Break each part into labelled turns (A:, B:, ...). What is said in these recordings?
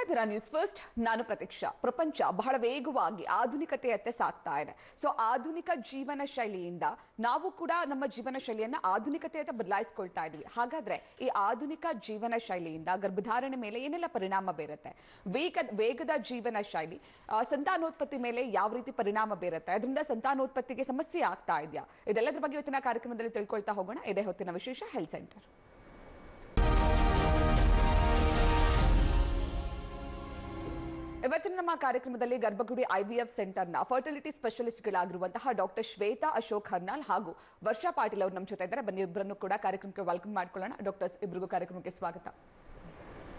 A: ನೋಡ್ತಾ news first ನಾನು ಪ್ರತೀಕ್ಷಾ. ಪ್ರಪಂಚ ಬಹಳ ವೇಗವಾಗಿ ಆಧುನಿಕತೆಯತ್ತ ಸಾಗ್ತಾ ಇದೆ. ಸೊ ಆಧುನಿಕ ಜೀವನ ಶೈಲಿಯಿಂದ ನಾವು ಕೂಡ ನಮ್ಮ ಜೀವನ ಶೈಲಿಯನ್ನ ಆಧುನಿಕತೆಯತ್ತ ಬದಲಾಯಿಸ್ಕೊಳ್ತಾ ಇದೀವಿ. ಹಾಗಾದ್ರೆ ಈ ಆಧುನಿಕ ಜೀವನ ಶೈಲಿಯಿಂದ, ಗರ್ಭಧಾರಣೆ ಮೇಲೆ ಏನೆಲ್ಲ ಪರಿಣಾಮ ಬೀರುತ್ತೆ? ವೇಗ, ವೇಗದ ಜೀವನ ಶೈಲಿ ಸಂತಾನೋತ್ಪತ್ತಿ ಮೇಲೆ ಯಾವ ರೀತಿ ಪರಿಣಾಮ ಬೀರುತ್ತೆ? ಅದರಿಂದ ಸಂತಾನೋತ್ಪತ್ತಿಗೆ ಸಮಸ್ಯೆ ಆಗ್ತಾ ಇದೆಯಾ? ಇದೆಲ್ಲದರ ಬಗ್ಗೆ ಇವತ್ತಿನ ಕಾರ್ಯಕ್ರಮದಲ್ಲಿ ತಿಳ್ಕೊಳ್ತಾ ಹೋಗೋಣ. ಇದೇ ಹೊತ್ತಿನ ವಿಶೇಷ ಹೆಲ್ತ್ ಸೆಂಟರ್ ಇವತ್ತಿನ ನಮ್ಮ ಕಾರ್ಯಕ್ರಮದಲ್ಲಿ ಗರ್ಭಗುಡಿ ಐವಿಎಫ್ ಸೆಂಟರ್ನ ಫರ್ಟಿಲಿಟಿ ಸ್ಪೆಷಲಿಸ್ಟ್ಗಳಾಗಿರುವಂತಹ ಡಾಕ್ಟರ್ ಶ್ವೇತಾ ಅಶೋಕ್ ಹರ್ನಾಲ್ ಹಾಗೂ ವರ್ಷಾ ಪಾಟೀಲ್ ಅವರು ನಮ್ಮ ಜೊತೆ ಇದ್ದಾರೆ ಬನ್ನಿ ಇಬ್ಬರನ್ನು ಕೂಡ ಕಾರ್ಯಕ್ರಮಕ್ಕೆ ವೆಲ್ಕಮ್ ಮಾಡ್ಕೊಳ್ಳೋಣ. ಡಾಕ್ಟರ್ಸ್ ಇಬ್ಬರಿಗೂ ಕಾರ್ಯಕ್ರಮಕ್ಕೆ ಸ್ವಾಗತ.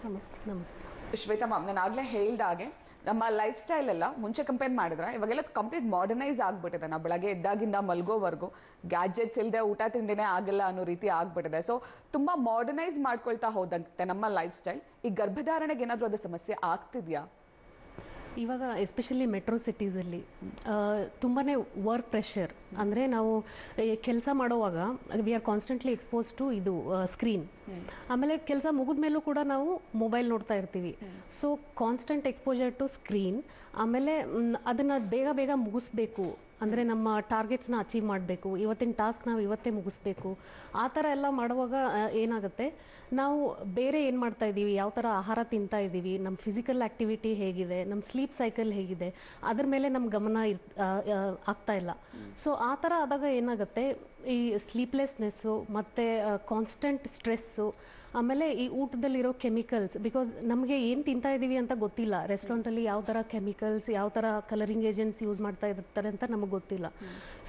B: ನಮಸ್ತೆ ನಮಸ್ತೆ.
A: ಶ್ವೇತಾ ಮ್ಯಾಮ್ ನಾನು ಆಗಲೇ ಹೇಳಿದಾಗೆ ಹಾಗೆ ನಮ್ಮ ಲೈಫ್ ಸ್ಟೈಲ್ ಎಲ್ಲ ಮುಂಚೆ ಕಂಪೇರ್ ಮಾಡಿದ್ರೆ ಇವಾಗೆಲ್ಲ ಕಂಪ್ಲೀಟ್ ಮಾಡರ್ನೈಸ್ ಆಗಿಬಿಟ್ಟಿದೆ. ನಾವು ಬೆಳಗ್ಗೆ ಎದ್ದಾಗಿಂದ ಮಲ್ಗೋವರೆಗೂ ಗ್ಯಾಜೆಟ್ಸ್ ಇಲ್ಲದೆ ಊಟ ತಿಂಡಿನೇ ಆಗಲ್ಲ ಅನ್ನೋ ರೀತಿ ಆಗಿಬಿಟ್ಟಿದೆ. ಸೊ ತುಂಬ ಮಾಡರ್ನೈಸ್ ಮಾಡ್ಕೊಳ್ತಾ ಹೋದಂತೆ ನಮ್ಮ ಲೈಫ್ ಸ್ಟೈಲ್ ಈ ಗರ್ಭಧಾರಣೆಗೆ ಏನಾದರೂ ಅದು ಸಮಸ್ಯೆ ಆಗ್ತಿದ್ಯಾ?
B: ಇವಾಗ ಎಸ್ಪೆಷಲಿ ಮೆಟ್ರೋ ಸಿಟೀಸಲ್ಲಿ ತುಂಬಾ ವರ್ಕ್ ಪ್ರೆಷರ್ ಅಂದರೆ ನಾವು ಕೆಲಸ ಮಾಡುವಾಗ we are constantly expose to ಇದು ಸ್ಕ್ರೀನ್ ಆಮೇಲೆ ಕೆಲಸ ಮುಗಿದ ಮೇಲೂ ಕೂಡ ನಾವು ಮೊಬೈಲ್ ನೋಡ್ತಾ ಇರ್ತೀವಿ. So constant exposure to screen ಆಮೇಲೆ ಅದನ್ನು ಬೇಗ ಬೇಗ ಮುಗಿಸ್ಬೇಕು. ಅಂದರೆ ನಮ್ಮ ಟಾರ್ಗೆಟ್ಸ್ನ ಅಚೀವ್ ಮಾಡಬೇಕು. ಇವತ್ತಿನ ಟಾಸ್ಕ್ ನಾವು ಇವತ್ತೇ ಮುಗಿಸ್ಬೇಕು. ಆ ಥರ ಎಲ್ಲ ಮಾಡುವಾಗ ಏನಾಗುತ್ತೆ? ನಾವು ಬೇರೆ ಏನು ಮಾಡ್ತಾ ಇದ್ದೀವಿ? ಯಾವ ಥರ ಆಹಾರ ತಿಂತಾ ಇದ್ದೀವಿ? ನಮ್ಮ ಫಿಸಿಕಲ್ ಆ್ಯಕ್ಟಿವಿಟಿ ಹೇಗಿದೆ? ನಮ್ಮ ಸ್ಲೀಪ್ ಸೈಕಲ್ ಹೇಗಿದೆ? ಅದ್ರ ಮೇಲೆ ನಮ್ಮ ಗಮನ ಇರ್ ಆಗ್ತಾ ಇಲ್ಲ. ಸೊ ಆ ಥರ ಆದಾಗ ಏನಾಗುತ್ತೆ? ಈ ಸ್ಲೀಪ್ಲೆಸ್ನೆಸ್ಸು ಮತ್ತು ಕಾನ್ಸ್ಟೆಂಟ್ ಸ್ಟ್ರೆಸ್ಸು ಆಮೇಲೆ ಈ ಊಟದಲ್ಲಿರೋ ಕೆಮಿಕಲ್ಸ್ ಬಿಕಾಸ್ ನಮಗೆ ಏನು ತಿಂತಾ ಇದ್ದೀವಿ ಅಂತ ಗೊತ್ತಿಲ್ಲ. ರೆಸ್ಟೋರೆಂಟಲ್ಲಿ ಯಾವ ಥರ ಕೆಮಿಕಲ್ಸ್ ಯಾವ ಥರ ಕಲರಿಂಗ್ ಏಜೆಂಟ್ಸ್ ಯೂಸ್ ಮಾಡ್ತಾ ಇರ್ತಾರೆ ಅಂತ ನಮಗೆ ಗೊತ್ತಿಲ್ಲ.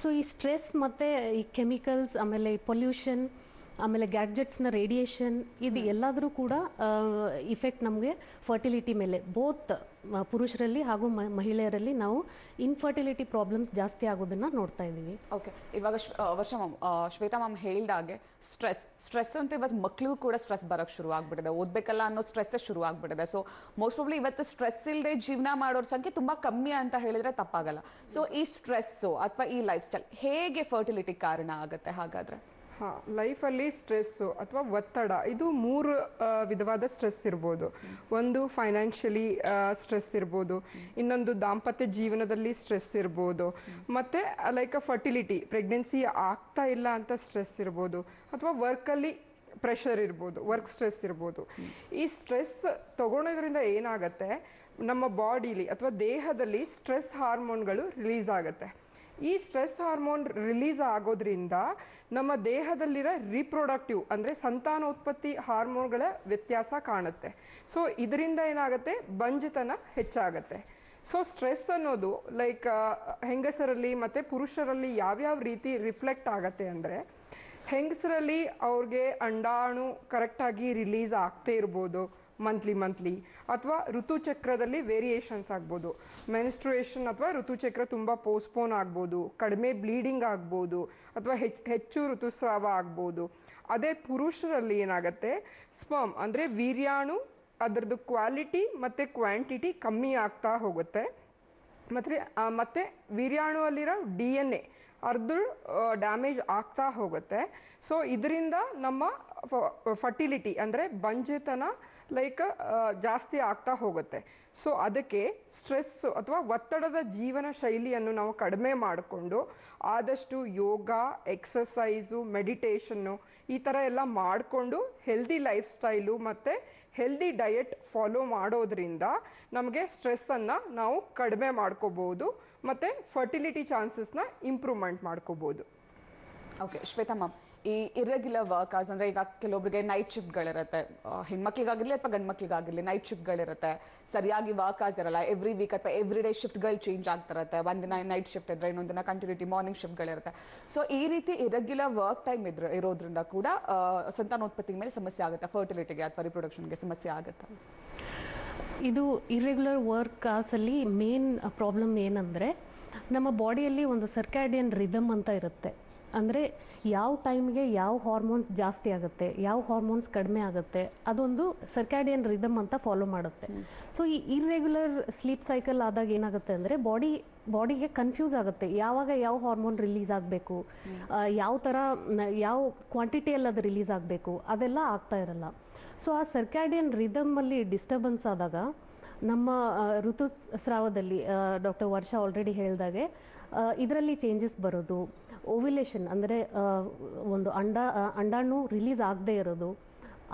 B: ಸೊ ಈ ಸ್ಟ್ರೆಸ್ ಮತ್ತು ಈ ಕೆಮಿಕಲ್ಸ್ ಆಮೇಲೆ ಈ ಪೊಲ್ಯೂಷನ್ ಆಮೇಲೆ ಗ್ಯಾಡ್ಜೆಟ್ಸ್ನ ರೇಡಿಯೇಷನ್ ಇದು ಎಲ್ಲಾದರೂ ಕೂಡ ಇಫೆಕ್ಟ್ ನಮಗೆ ಫರ್ಟಿಲಿಟಿ ಮೇಲೆ ಬೋತ್ ಪುರುಷರಲ್ಲಿ ಹಾಗೂ ಮಹಿಳೆಯರಲ್ಲಿ ನಾವು ಇನ್ಫರ್ಟಿಲಿಟಿ ಪ್ರಾಬ್ಲಮ್ಸ್ ಜಾಸ್ತಿ ಆಗೋದನ್ನು ನೋಡ್ತಾ ಇದ್ದೀವಿ.
A: ಓಕೆ ಇವಾಗ ವರ್ಷ ಮ್ಯಾಮ್ ಶ್ವೇತಾ ಮ್ಯಾಮ್ ಹೇಳ್ದಾಗೆ ಸ್ಟ್ರೆಸ್ ಸ್ಟ್ರೆಸ್ ಅಂತ ಇವತ್ತು ಮಕ್ಕಳಿಗೂ ಕೂಡ ಸ್ಟ್ರೆಸ್ ಬರೋಕ್ಕೆ ಶುರು ಆಗ್ಬಿಟ್ಟಿದೆ. ಓದಬೇಕಲ್ಲ ಅನ್ನೋ ಸ್ಟ್ರೆಸ್ ಶುರು ಆಗ್ಬಿಟ್ಟಿದೆ. ಸೊ ಮೋಸ್ಟ್ ಪ್ರಾಬ್ಲಿ ಇವತ್ತು ಸ್ಟ್ರೆಸ್ ಇಲ್ಲದೆ ಜೀವನ ಮಾಡೋರ ಸಂಖ್ಯೆ ತುಂಬ ಕಮ್ಮಿ ಅಂತ ಹೇಳಿದ್ರೆ ತಪ್ಪಾಗಲ್ಲ. ಸೊ ಈ ಸ್ಟ್ರೆಸ್ಸು ಅಥವಾ ಈ ಲೈಫ್ ಸ್ಟೈಲ್ ಹೇಗೆ ಫರ್ಟಿಲಿಟಿ ಕಾರಣ ಆಗುತ್ತೆ ಹಾಗಾದ್ರೆ?
C: ಹಾಂ, ಲೈಫಲ್ಲಿ ಸ್ಟ್ರೆಸ್ಸು ಅಥವಾ ಒತ್ತಡ, ಇದು ಮೂರು ವಿಧವಾದ ಸ್ಟ್ರೆಸ್ ಇರ್ಬೋದು. ಒಂದು ಫೈನಾನ್ಷಿಯಲಿ ಸ್ಟ್ರೆಸ್ ಇರ್ಬೋದು. ಇನ್ನೊಂದು ದಾಂಪತ್ಯ ಜೀವನದಲ್ಲಿ ಸ್ಟ್ರೆಸ್ ಇರ್ಬೋದು. ಮತ್ತು, ಲೈಕ್ ಫರ್ಟಿಲಿಟಿ, ಪ್ರೆಗ್ನೆನ್ಸಿ ಆಗ್ತಾ ಇಲ್ಲ ಅಂತ ಸ್ಟ್ರೆಸ್ ಇರ್ಬೋದು. ಅಥವಾ ವರ್ಕಲ್ಲಿ ಪ್ರೆಷರ್ ಇರ್ಬೋದು, ವರ್ಕ್ ಸ್ಟ್ರೆಸ್ ಇರ್ಬೋದು. ಈ ಸ್ಟ್ರೆಸ್ ತಗೊಳೋದ್ರಿಂದ ಏನಾಗುತ್ತೆ? ನಮ್ಮ ಬಾಡಿಲಿ ಅಥವಾ ದೇಹದಲ್ಲಿ ಸ್ಟ್ರೆಸ್ ಹಾರ್ಮೋನ್ಗಳು ರಿಲೀಸ್ ಆಗುತ್ತೆ. ಈ ಸ್ಟ್ರೆಸ್ ಹಾರ್ಮೋನ್ ರಿಲೀಸ್ ಆಗೋದ್ರಿಂದ ನಮ್ಮ ದೇಹದಲ್ಲಿರೋ ರೀಪ್ರೊಡಕ್ಟಿವ್ ಅಂದರೆ ಸಂತಾನೋತ್ಪತ್ತಿ ಹಾರ್ಮೋನ್ಗಳ ವ್ಯತ್ಯಾಸ ಕಾಣುತ್ತೆ. ಸೊ ಇದರಿಂದ ಏನಾಗುತ್ತೆ? ಬಂಜತನ ಹೆಚ್ಚಾಗತ್ತೆ. ಸೊ ಸ್ಟ್ರೆಸ್ ಅನ್ನೋದು ಲೈಕ್ ಹೆಂಗಸರಲ್ಲಿ ಮತ್ತು ಪುರುಷರಲ್ಲಿ ಯಾವ್ಯಾವ ರೀತಿ ರಿಫ್ಲೆಕ್ಟ್ ಆಗತ್ತೆ ಅಂದರೆ ಹೆಂಗಸರಲ್ಲಿ ಅವ್ರಿಗೆ ಅಂಡಾಣು ಕರೆಕ್ಟಾಗಿ ರಿಲೀಸ್ ಆಗ್ತೇ ಇರ್ಬೋದು. ಮಂತ್ಲಿ ಮಂತ್ಲಿ ಅಥವಾ ಋತುಚಕ್ರದಲ್ಲಿ ವೇರಿಯೇಷನ್ಸ್ ಆಗ್ಬೋದು. ಮೆನ್ಸ್ಟ್ರುಯೇಷನ್ ಅಥವಾ ಋತುಚಕ್ರ ತುಂಬ ಪೋಸ್ಟ್ಪೋನ್ ಆಗ್ಬೋದು. ಕಡಿಮೆ ಬ್ಲೀಡಿಂಗ್ ಆಗ್ಬೋದು. ಅಥವಾ ಹೆಚ್ಚು ಹೆಚ್ಚು ಋತುಸ್ರಾವ ಆಗ್ಬೋದು. ಅದೇ ಪುರುಷರಲ್ಲಿ ಏನಾಗುತ್ತೆ? ಸ್ಪರ್ಮ್ ಅಂದರೆ ವೀರ್ಯಾಣು, ಅದರದ್ದು ಕ್ವಾಲಿಟಿ ಮತ್ತು ಕ್ವಾಂಟಿಟಿ ಕಮ್ಮಿ ಆಗ್ತಾ ಹೋಗುತ್ತೆ. ಮತ್ತು ಮತ್ತು ವೀರ್ಯಾಣುವಲ್ಲಿರೋ ಡಿ ಎನ್ ಎ ಅರ್ಧ ಡ್ಯಾಮೇಜ್ ಆಗ್ತಾ ಹೋಗುತ್ತೆ. ಸೊ ಇದರಿಂದ ನಮ್ಮ ಫರ್ಟಿಲಿಟಿ ಅಂದರೆ ಬಂಜೆತನ ಲೈಕ್ ಜಾಸ್ತಿ ಆಗ್ತಾ ಹೋಗುತ್ತೆ. ಸೊ ಅದಕ್ಕೆ ಸ್ಟ್ರೆಸ್ ಅಥವಾ ಒತ್ತಡದ ಜೀವನ ಶೈಲಿಯನ್ನು ನಾವು ಕಡಿಮೆ ಮಾಡಿಕೊಂಡು ಆದಷ್ಟು ಯೋಗ ಎಕ್ಸಸೈಸು ಮೆಡಿಟೇಷನ್ನು ಈ ಥರ ಎಲ್ಲ ಮಾಡಿಕೊಂಡು ಹೆಲ್ದಿ ಲೈಫ್ ಸ್ಟೈಲು ಮತ್ತು ಹೆಲ್ದಿ ಡಯೆಟ್ ಫಾಲೋ ಮಾಡೋದ್ರಿಂದ ನಮಗೆ ಸ್ಟ್ರೆಸ್ಸನ್ನು ನಾವು ಕಡಿಮೆ ಮಾಡ್ಕೋಬೋದು ಮತ್ತು ಫರ್ಟಿಲಿಟಿ ಚಾನ್ಸಸ್ನ ಇಂಪ್ರೂವ್ಮೆಂಟ್ ಮಾಡ್ಕೋಬೋದು.
A: ಓಕೆ ಶ್ವೇತಾ ಈ ಇರೆಗ್ಯುಲರ್ ವರ್ಕರ್ಸ್ ಅಂದರೆ ಈಗ ಕೆಲವೊಬ್ಬರಿಗೆ ನೈಟ್ ಶಿಫ್ಟ್ಗಳಿರುತ್ತೆ ಹೆಣ್ಮಕ್ಳಿಗಾಗಿರ್ಲಿ ಅಥವಾ ಗಂಡು ಮಕ್ಳಿಗಾಗಿರ್ಲಿ ನೈಟ್ ಶಿಫ್ಟ್ಗಳಿರುತ್ತೆ ಸರಿಯಾಗಿ ವರ್ಕರ್ಸ್ ಇರಲ್ಲ. ಎವ್ರಿ ವೀಕ್ ಅಥವಾ ಎವ್ರಿ ಡೇ ಶಿಫ್ಟ್ಗಳು ಚೇಂಜ್ ಆಗ್ತಿರುತ್ತೆ ಒಂದಿನ ನೈಟ್ ಶಿಫ್ಟ್ ಇದ್ರೆ ಇನ್ನೊಂದಿನ ಕಂಟಿನ್ಯೂಟಿ ಮಾರ್ನಿಂಗ್ ಶಿಫ್ಟ್ಗಳಿರುತ್ತೆ ಸೊ ಈ ರೀತಿ ಇರೆಗ್ಯುಲರ್ ವರ್ಕ್ ಟೈಮ್ ಇದ್ರೆ, ಇರೋದ್ರಿಂದ ಕೂಡ ಸಂತಾನೋತ್ಪತ್ತಿ ಮೇಲೆ ಸಮಸ್ಯೆ ಆಗುತ್ತೆ. ಫರ್ಟಿಲಿಟಿಗೆ ಅಥವಾ ರಿಪ್ರೊಡಕ್ಷನ್ಗೆ ಸಮಸ್ಯೆ ಆಗುತ್ತೆ.
B: ಇದು ಇರೆಗ್ಯುಲರ್ ವರ್ಕ್ ಅಲ್ಲಿ ಮೇನ್ ಪ್ರಾಬ್ಲಮ್ ಏನಂದರೆ, ನಮ್ಮ ಬಾಡಿಯಲ್ಲಿ ಒಂದು ಸರ್ಕ್ಯಾಡಿಯನ್ ರಿದಮ್ ಅಂತ ಇರುತ್ತೆ. ಅಂದರೆ ಯಾವ ಟೈಮ್ಗೆ ಯಾವ ಹಾರ್ಮೋನ್ಸ್ ಜಾಸ್ತಿ ಆಗುತ್ತೆ, ಯಾವ ಹಾರ್ಮೋನ್ಸ್ ಕಡಿಮೆ ಆಗುತ್ತೆ, ಅದೊಂದು ಸರ್ಕ್ಯಾಡಿಯನ್ ರಿದಮ್ ಅಂತ ಫಾಲೋ ಮಾಡುತ್ತೆ. ಸೊ ಈ ಇರ್ರೆಗ್ಯುಲರ್ ಸ್ಲೀಪ್ ಸೈಕಲ್ ಆದಾಗ ಏನಾಗುತ್ತೆ ಅಂದರೆ ಬಾಡಿ ಬಾಡಿಗೆ ಕನ್ಫ್ಯೂಸ್ ಆಗುತ್ತೆ. ಯಾವಾಗ ಯಾವ ಹಾರ್ಮೋನ್ ರಿಲೀಸ್ ಆಗಬೇಕು ಯಾವ ಥರ ಯಾವ ಕ್ವಾಂಟಿಟಿಯಲ್ಲಿ ಅದು ರಿಲೀಸ್ ಆಗಬೇಕು, ಅದೆಲ್ಲ ಆಗ್ತಾ ಇರಲ್ಲ. ಸೊ ಆ ಸರ್ಕ್ಯಾಡಿಯನ್ ರಿದಮಲ್ಲಿ ಡಿಸ್ಟರ್ಬೆನ್ಸ್ ಆದಾಗ ನಮ್ಮ ಋತುಸ್ರಾವದಲ್ಲಿ ಡಾಕ್ಟರ್ ವರ್ಷ ಆಲ್ರೆಡಿ ಹೇಳಿದಾಗೆ ಇದರಲ್ಲಿ ಚೇಂಜಸ್ ಬರೋದು ಓವ್ಯುಲೇಷನ್ ಅಂದರೆ ಒಂದು ಅಂಡ ಅಂಡಾಣು ರಿಲೀಸ್ ಆಗದೇ ಇರೋದು.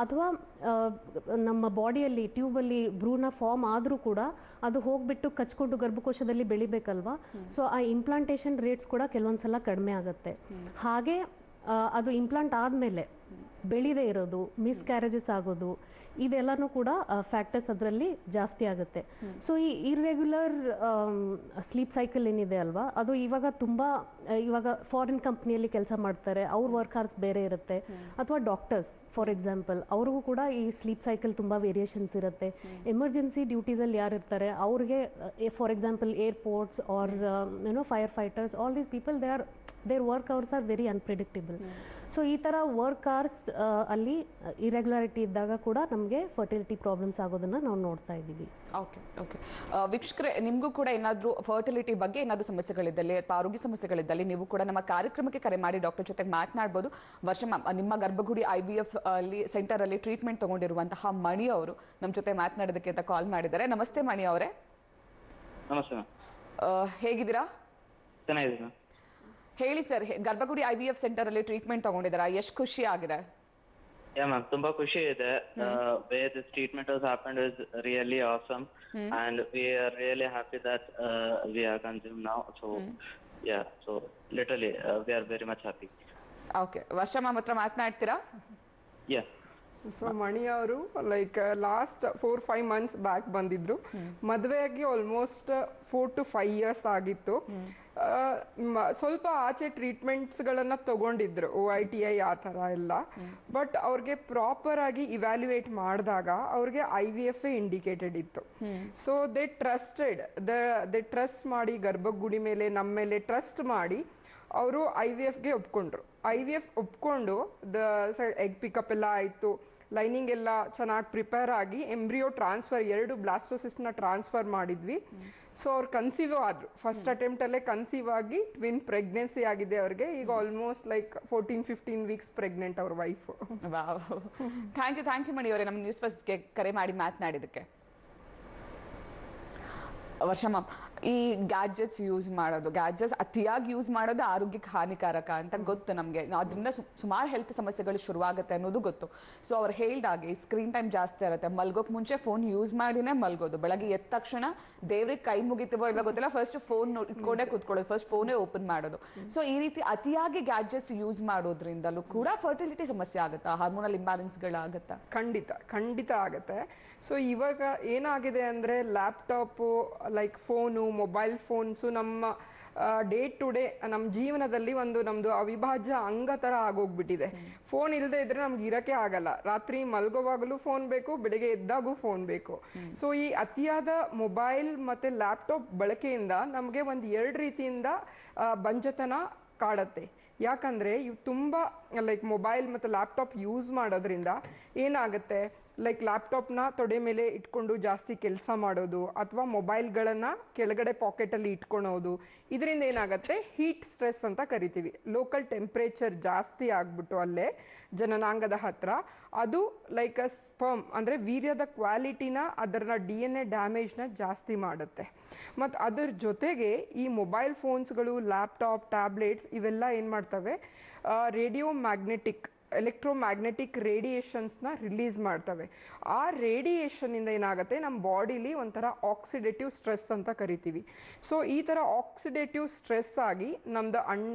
B: ಅಥವಾ ನಮ್ಮ ಬಾಡಿಯಲ್ಲಿ ಟ್ಯೂಬಲ್ಲಿ ಭ್ರೂಣ ಫಾರ್ಮ್ ಆದರೂ ಕೂಡ ಅದು ಹೋಗ್ಬಿಟ್ಟು ಕಚ್ಕೊಂಡು ಗರ್ಭಕೋಶದಲ್ಲಿ ಬೆಳಿಬೇಕಲ್ವಾ? ಸೊ ಆ ಇಂಪ್ಲಾಂಟೇಷನ್ ರೇಟ್ಸ್ ಕೂಡ ಕೆಲವೊಂದು ಸಲ ಕಡಿಮೆ ಆಗುತ್ತೆ. ಹಾಗೆ ಅದು ಇಂಪ್ಲಾಂಟ್ ಆದಮೇಲೆ ಬೆಳಿದೇ ಇರೋದು ಮಿಸ್ ಕ್ಯಾರೇಜಸ್ ಆಗೋದು ಇದೆಲ್ಲನೂ ಕೂಡ ಫ್ಯಾಕ್ಟರ್ಸ್ ಅದರಲ್ಲಿ ಜಾಸ್ತಿ ಆಗುತ್ತೆ. ಸೊ ಈ ಇರ್ರೆಗ್ಯುಲರ್ ಸ್ಲೀಪ್ ಸೈಕಲ್ ಏನಿದೆ ಅಲ್ವಾ, ಅದು ಇವಾಗ ತುಂಬ ಇವಾಗ ಫಾರಿನ್ ಕಂಪ್ನಿಯಲ್ಲಿ ಕೆಲಸ ಮಾಡ್ತಾರೆ, ಅವ್ರ ವರ್ಕ್ ಅವರ್ಸ್ ಬೇರೆ ಇರುತ್ತೆ. ಅಥವಾ ಡಾಕ್ಟರ್ಸ್ ಫಾರ್ ಎಕ್ಸಾಂಪಲ್ ಅವ್ರಿಗೂ ಕೂಡ ಈ ಸ್ಲೀಪ್ ಸೈಕಲ್ ತುಂಬ ವೇರಿಯೇಷನ್ಸ್ ಇರುತ್ತೆ. ಎಮರ್ಜೆನ್ಸಿ ಡ್ಯೂಟೀಸಲ್ಲಿ ಯಾರು ಇರ್ತಾರೆ, ಅವ್ರಿಗೆ for example airports are you know firefighters all these people they are their work hours are very unpredictable so ಈ ಥರ ವರ್ಕ್ ಅವರ್ಸ್ ಅಲ್ಲಿ ಇರೆಗ್ಯುಲಾರಿಟಿ ಇದ್ದಾಗ ಕೂಡ ನಮಗೆ ಫರ್ಟಿಲಿಟಿ ಪ್ರಾಬ್ಲಮ್ಸ್ ಆಗೋದನ್ನು ನಾವು ನೋಡ್ತಾ ಇದ್ದೀವಿ.
A: ಓಕೆ ಓಕೆ ವೀಕ್ಷಕರೇ ನಿಮಗೂ ಕೂಡ ಏನಾದರೂ ಫರ್ಟಿಲಿಟಿ ಬಗ್ಗೆ ಏನಾದರೂ ಸಮಸ್ಯೆಗಳಿದ್ದಲ್ಲಿ ಅಥವಾ ಆರೋಗ್ಯ ಸಮಸ್ಯೆಗಳಿದ್ದಲ್ಲಿ ನೀವು ಕೂಡ ನಮ್ಮ ಕಾರ್ಯಕ್ರಮಕ್ಕೆ ಕರೆ ಮಾಡಿ ಡಾಕ್ಟರ್ ಜೊತೆಗೆ ಮಾತನಾಡ್ಬೋದು. ವರ್ಷ ನಿಮ್ಮ ಗರ್ಭಗುಡಿ ಐ ವಿ ಎಫ್ ಅಲ್ಲಿ ಸೆಂಟರಲ್ಲಿ ಟ್ರೀಟ್ಮೆಂಟ್ ತಗೊಂಡಿರುವಂತಹ ಮಣಿ ಅವರು ನಮ್ಮ ಜೊತೆ ಮಾತನಾಡೋದಕ್ಕೆ ಅಂತ ಕಾಲ್ ಮಾಡಿದ್ದಾರೆ. ನಮಸ್ತೆ ಮಣಿ ಅವರೇ.
D: ನಮಸ್ತೆ
A: ಆ, ಹೇಗಿದ್ದೀರಾ? ಹೇಳಿ sir Garbhagudi I V F ಸೆಂಟರಲ್ಲಿ treatment ತಗೊಂಡಿದ್ದೀರಾ? ಎಷ್ಟು ಖುಷಿ ಆಗಿದೆ?
D: ಯಾ ಮ್ಯಾಮ್ ತುಂಬಾ ಖುಷಿ ಇದೆ. Way this treatment was happen is really awesome and we are really happy that we are consume now so yeah so literally we are very much happy
A: okay Varsha ma'am ಹತ್ರ ಮಾತನಾಡ್ತೀರಾ?
D: Yeah
C: so Mani ಅವರು like last four five months back ಬಂದಿದ್ರು. ಮದುವೆಯಾಗಿ almost four to five years ಆಗಿತ್ತು. ಸ್ವಲ್ಪ ಆಚೆ ಟ್ರೀಟ್ಮೆಂಟ್ಸ್ಗಳನ್ನು ತಗೊಂಡಿದ್ರು ಓ ಐ ಟಿ ಐ ಆ ಥರ ಎಲ್ಲ. ಬಟ್ ಅವ್ರಿಗೆ ಪ್ರಾಪರ್ ಆಗಿ ಇವ್ಯಾಲ್ಯೂಯೇಟ್ ಮಾಡಿದಾಗ ಅವ್ರಿಗೆ I V F A indicated ಇತ್ತು. So they trusted the they trust ಮಾಡಿ ಗರ್ಭಗುಡಿ ಮೇಲೆ ನಮ್ಮ ಮೇಲೆ ಟ್ರಸ್ಟ್ ಮಾಡಿ ಅವರು ಐ ವಿ ಎಫ್ಗೆ ಒಪ್ಕೊಂಡ್ರು. ಐ ವಿ ಎಫ್ ಒಪ್ಕೊಂಡು ದ ಎಗ್ ಪಿಕಪ್ ಎಲ್ಲ ಆಯಿತು. ಲೈನಿಂಗ್ ಎಲ್ಲ ಚೆನ್ನಾಗಿ ಪ್ರಿಪೇರ್ ಆಗಿ ಎಂಬ್ರಿಯೋ ಟ್ರಾನ್ಸ್ಫರ್ ಎರಡು ಬ್ಲಾಸ್ಟೋಸಿಸ್ನ ಟ್ರಾನ್ಸ್ಫರ್ ಮಾಡಿದ್ವಿ. ಸೊ ಅವ್ರು ಕನ್ಸೀವ್ ಆದ್ರು. ಫಸ್ಟ್ ಅಟೆಂಪ್ಟಲ್ಲೇ ಕನ್ಸೀವ್ ಆಗಿ ಟ್ವಿನ್ ಪ್ರೆಗ್ನೆನ್ಸಿ ಆಗಿದೆ ಅವ್ರಿಗೆ. ಈಗ almost like fourteen fifteen weeks pregnant ಅವ್ರ wife
A: wow thank you thank you Mani ಅವರೇ. ನಮ್ಮ ನ್ಯೂಸ್ ಫಸ್ಟ್ಗೆ ಕರೆ ಮಾಡಿ ಮಾತನಾಡಿದ್ದಕ್ಕೆ. ವರ್ಷ ಮ್ಯಾಮ್ ಈ ಗ್ಯಾಜೆಟ್ಸ್ ಯೂಸ್ ಮಾಡೋದು ಗ್ಯಾಜೆಟ್ಸ್ ಅತಿಯಾಗಿ ಯೂಸ್ ಮಾಡೋದು ಆರೋಗ್ಯಕ್ಕೆ ಹಾನಿಕಾರಕ ಅಂತ ಗೊತ್ತು ನಮಗೆ. ಅದರಿಂದ ಸುಮಾರು ಹೆಲ್ತ್ ಸಮಸ್ಯೆಗಳು ಶುರುವಾಗುತ್ತೆ ಅನ್ನೋದು ಗೊತ್ತು. ಸೊ ಅವ್ರು ಹೇಳ್ದಾಗೆ ಈ ಸ್ಕ್ರೀನ್ ಟೈಮ್ ಜಾಸ್ತಿ ಇರುತ್ತೆ. ಮಲ್ಗೋಕೆ ಮುಂಚೆ ಫೋನ್ ಯೂಸ್ ಮಾಡಿನೇ ಮಲ್ಗೋದು. ಬೆಳಗ್ಗೆ ಎದ್ದ ತಕ್ಷಣ ದೇವ್ರಿಗೆ ಕೈ ಮುಗಿತೀವೋ ಇಲ್ಲ ಗೊತ್ತಿಲ್ಲ. ಫಸ್ಟ್ ಫೋನ್ ಇಟ್ಕೊಂಡೇ ಕೂತ್ಕೊಳ್ಳೋದು. ಫಸ್ಟ್ ಫೋನೇ ಓಪನ್ ಮಾಡೋದು. ಸೊ ಈ ರೀತಿ ಅತಿಯಾಗಿ ಗ್ಯಾಜೆಟ್ಸ್ ಯೂಸ್ ಮಾಡೋದ್ರಿಂದಲೂ ಕೂಡ ಫರ್ಟಿಲಿಟಿ ಸಮಸ್ಯೆ ಆಗುತ್ತಾ? ಹಾರ್ಮೋನಲ್ ಇಂಬ್ಯಾಲೆನ್ಸ್ಗಳಾಗುತ್ತಾ
C: ಖಂಡಿತ ಖಂಡಿತ ಆಗುತ್ತೆ. ಸೊ ಇವಾಗ ಏನಾಗಿದೆ ಅಂದರೆ laptop like phone mobile phones ನಮ್ಮ ಡೇ ಟು ಡೇ ನಮ್ಮ ಜೀವನದಲ್ಲಿ ಒಂದು ನಮ್ಮದು ಅವಿಭಾಜ್ಯ ಅಂಗ ಥರ ಆಗೋಗ್ಬಿಟ್ಟಿದೆ. ಫೋನ್ ಇಲ್ಲದೆ ಇದ್ರೆ ನಮ್ಗೆ ಇರೋಕ್ಕೆ ಆಗಲ್ಲ. ರಾತ್ರಿ ಮಲ್ಗೋವಾಗಲೂ ಫೋನ್ ಬೇಕು, ಬೆಳಿಗ್ಗೆ ಎದ್ದಾಗೂ ಫೋನ್ ಬೇಕು. ಸೊ ಈ ಅತಿಯಾದ ಮೊಬೈಲ್ ಮತ್ತು ಲ್ಯಾಪ್ಟಾಪ್ ಬಳಕೆಯಿಂದ ನಮಗೆ ಒಂದು ಎರಡು ರೀತಿಯಿಂದ ಬಂಜತನ ಕಾಡತ್ತೆ. ಯಾಕಂದರೆ ಇವು ತುಂಬ ಲೈಕ್ ಮೊಬೈಲ್ ಮತ್ತು ಲ್ಯಾಪ್ಟಾಪ್ ಯೂಸ್ ಮಾಡೋದ್ರಿಂದ ಏನಾಗುತ್ತೆ? ಲೈಕ್ ಲ್ಯಾಪ್ಟಾಪ್ನ ತೊಡೆ ಮೇಲೆ ಇಟ್ಕೊಂಡು ಜಾಸ್ತಿ ಕೆಲಸ ಮಾಡೋದು ಅಥವಾ ಮೊಬೈಲ್ಗಳನ್ನು ಕೆಳಗಡೆ ಪಾಕೆಟಲ್ಲಿ ಇಟ್ಕೊಳೋದು, ಇದರಿಂದ ಏನಾಗುತ್ತೆ? ಹೀಟ್ ಸ್ಟ್ರೆಸ್ ಅಂತ ಕರಿತೀವಿ. ಲೋಕಲ್ ಟೆಂಪ್ರೇಚರ್ ಜಾಸ್ತಿ ಆಗಿಬಿಟ್ಟು ಅಲ್ಲೇ ಜನನಾಂಗದ ಹತ್ರ. ಅದು ಲೈಕ್ ಅ ಸ್ಪರ್ಮ್ ಅಂದರೆ ವೀರ್ಯದ ಕ್ವಾಲಿಟಿನ ಅದರ ಡಿ ಎನ್ ಎ ಡ್ಯಾಮೇಜ್ನ ಜಾಸ್ತಿ ಮಾಡುತ್ತೆ. ಮತ್ತು ಅದರ ಜೊತೆಗೆ ಈ ಮೊಬೈಲ್ ಫೋನ್ಸ್ಗಳು ಲ್ಯಾಪ್ಟಾಪ್ ಟ್ಯಾಬ್ಲೆಟ್ಸ್ ಇವೆಲ್ಲ ಏನು ಮಾಡ್ತವೆ? ರೇಡಿಯೋ ಮ್ಯಾಗ್ನೆಟಿಕ್ ಎಲೆಕ್ಟ್ರೋಮ್ಯಾಗ್ನೆಟಿಕ್ ರೇಡಿಯೇಷನ್ಸ್ನ ರಿಲೀಸ್ ಮಾಡ್ತವೆ. ಆ ರೇಡಿಯೇಷನ್ನಿಂದ ಏನಾಗುತ್ತೆ? ನಮ್ಮ ಬಾಡಿಲಿ ಒಂಥರ ಆಕ್ಸಿಡೇಟಿವ್ ಸ್ಟ್ರೆಸ್ ಅಂತ ಕರಿತೀವಿ. ಸೊ ಈ ಥರ ಆಕ್ಸಿಡೇಟಿವ್ ಸ್ಟ್ರೆಸ್ ಆಗಿ ನಮ್ದು ಅಣ್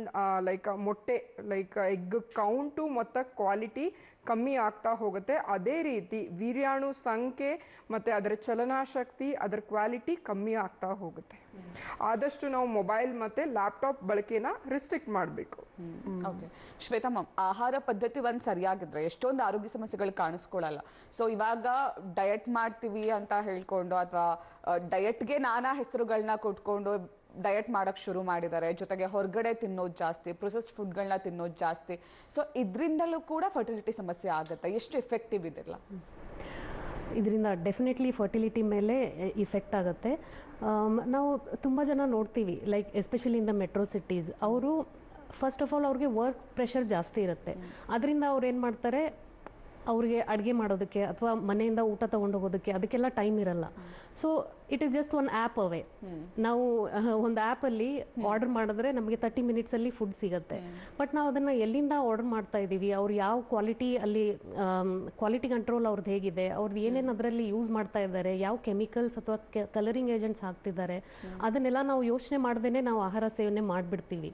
C: ಲೈಕ್ ಮೊಟ್ಟೆ ಲೈಕ್ ಎಗ್ ಕೌಂಟು ಮತ್ತು ಕ್ವಾಲಿಟಿ ಕಮ್ಮಿ ಆಗ್ತಾ ಹೋಗುತ್ತೆ. ಅದೇ ರೀತಿ ವೀರ್ಯಾಣು ಸಂಖ್ಯೆ ಮತ್ತು ಅದರ ಚಲನಾಶಕ್ತಿ, ಅದರ ಕ್ವಾಲಿಟಿ ಕಮ್ಮಿ ಆಗ್ತಾ ಹೋಗುತ್ತೆ. ಆದಷ್ಟು ನಾವು ಮೊಬೈಲ್ ಮತ್ತು ಲ್ಯಾಪ್ಟಾಪ್ ಬಳಕೆನ ರಿಸ್ಟ್ರಿಕ್ಟ್ ಮಾಡಬೇಕು.
A: ಓಕೆ. ಶ್ವೇತಾ ಮ್ಯಾಮ್, ಆಹಾರ ಪದ್ಧತಿ ಒಂದು ಸರಿಯಾಗಿದ್ರೆ ಎಷ್ಟೊಂದು ಆರೋಗ್ಯ ಸಮಸ್ಯೆಗಳು ಕಾಣಿಸ್ಕೊಳ್ಳಲ್ಲ ಸೊ ಇವಾಗ ಡಯಟ್ ಮಾಡ್ತೀವಿ ಅಂತ ಹೇಳ್ಕೊಂಡು ಅಥವಾ ಡಯಟ್ಗೆ ನಾನಾ ಹೆಸರುಗಳನ್ನ ಕೊಟ್ಕೊಂಡು ಡಯಟ್ ಮಾಡೋಕ್ಕೆ ಶುರು ಮಾಡಿದ್ದಾರೆ. ಜೊತೆಗೆ ಹೊರಗಡೆ ತಿನ್ನೋದು ಜಾಸ್ತಿ ಪ್ರೊಸೆಸ್ಡ್ ಫುಡ್ಗಳನ್ನ ತಿನ್ನೋದು ಜಾಸ್ತಿ. ಸೊ ಇದರಿಂದಲೂ ಕೂಡ ಫರ್ಟಿಲಿಟಿ ಸಮಸ್ಯೆ ಆಗುತ್ತೆ. ಎಷ್ಟು ಎಫೆಕ್ಟಿವ್ ಇದಿಲ್ಲ.
B: ಇದರಿಂದ ಡೆಫಿನೆಟ್ಲಿ ಫರ್ಟಿಲಿಟಿ ಮೇಲೆ ಇಫೆಕ್ಟ್ ಆಗುತ್ತೆ. ನಾವು ತುಂಬ ಜನ ನೋಡ್ತೀವಿ like especially in the metro cities ಅವರು ಫಸ್ಟ್ ಆಫ್ ಆಲ್ ಅವ್ರಿಗೆ ವರ್ಕ್ ಪ್ರೆಷರ್ ಜಾಸ್ತಿ ಇರುತ್ತೆ. ಅದರಿಂದ ಅವ್ರು ಏನು ಮಾಡ್ತಾರೆ ಅವ್ರಿಗೆ ಅಡುಗೆ ಮಾಡೋದಕ್ಕೆ ಅಥವಾ ಮನೆಯಿಂದ ಊಟ ತೊಗೊಂಡು ಹೋಗೋದಕ್ಕೆ ಅದಕ್ಕೆಲ್ಲ ಟೈಮ್ ಇರಲ್ಲ. So it is just one app away ನಾವು ಒಂದು ಆ್ಯಪಲ್ಲಿ ಆರ್ಡರ್ ಮಾಡಿದ್ರೆ ನಮಗೆ ತರ್ಟಿ ಮಿನಿಟ್ಸಲ್ಲಿ ಫುಡ್ ಸಿಗುತ್ತೆ. ಬಟ್ ನಾವು ಅದನ್ನು ಎಲ್ಲಿಂದ ಆರ್ಡರ್ ಮಾಡ್ತಾ ಇದ್ದೀವಿ ಅವ್ರು ಯಾವ ಕ್ವಾಲಿಟಿ ಅಲ್ಲಿ ಕ್ವಾಲಿಟಿ ಕಂಟ್ರೋಲ್ ಅವ್ರದ್ದು ಹೇಗಿದೆ? ಅವ್ರದ್ದು ಏನೇನು ಅದರಲ್ಲಿ ಯೂಸ್ ಮಾಡ್ತಾ ಇದ್ದಾರೆ? ಯಾವ ಕೆಮಿಕಲ್ಸ್ ಅಥವಾ ಕಲರಿಂಗ್ ಏಜೆಂಟ್ಸ್ ಹಾಕ್ತಿದ್ದಾರೆ? ಅದನ್ನೆಲ್ಲ ನಾವು ಯೋಚನೆ ಮಾಡ್ದೇ ನಾವು ಆಹಾರ ಸೇವನೆ ಮಾಡಿಬಿಡ್ತೀವಿ.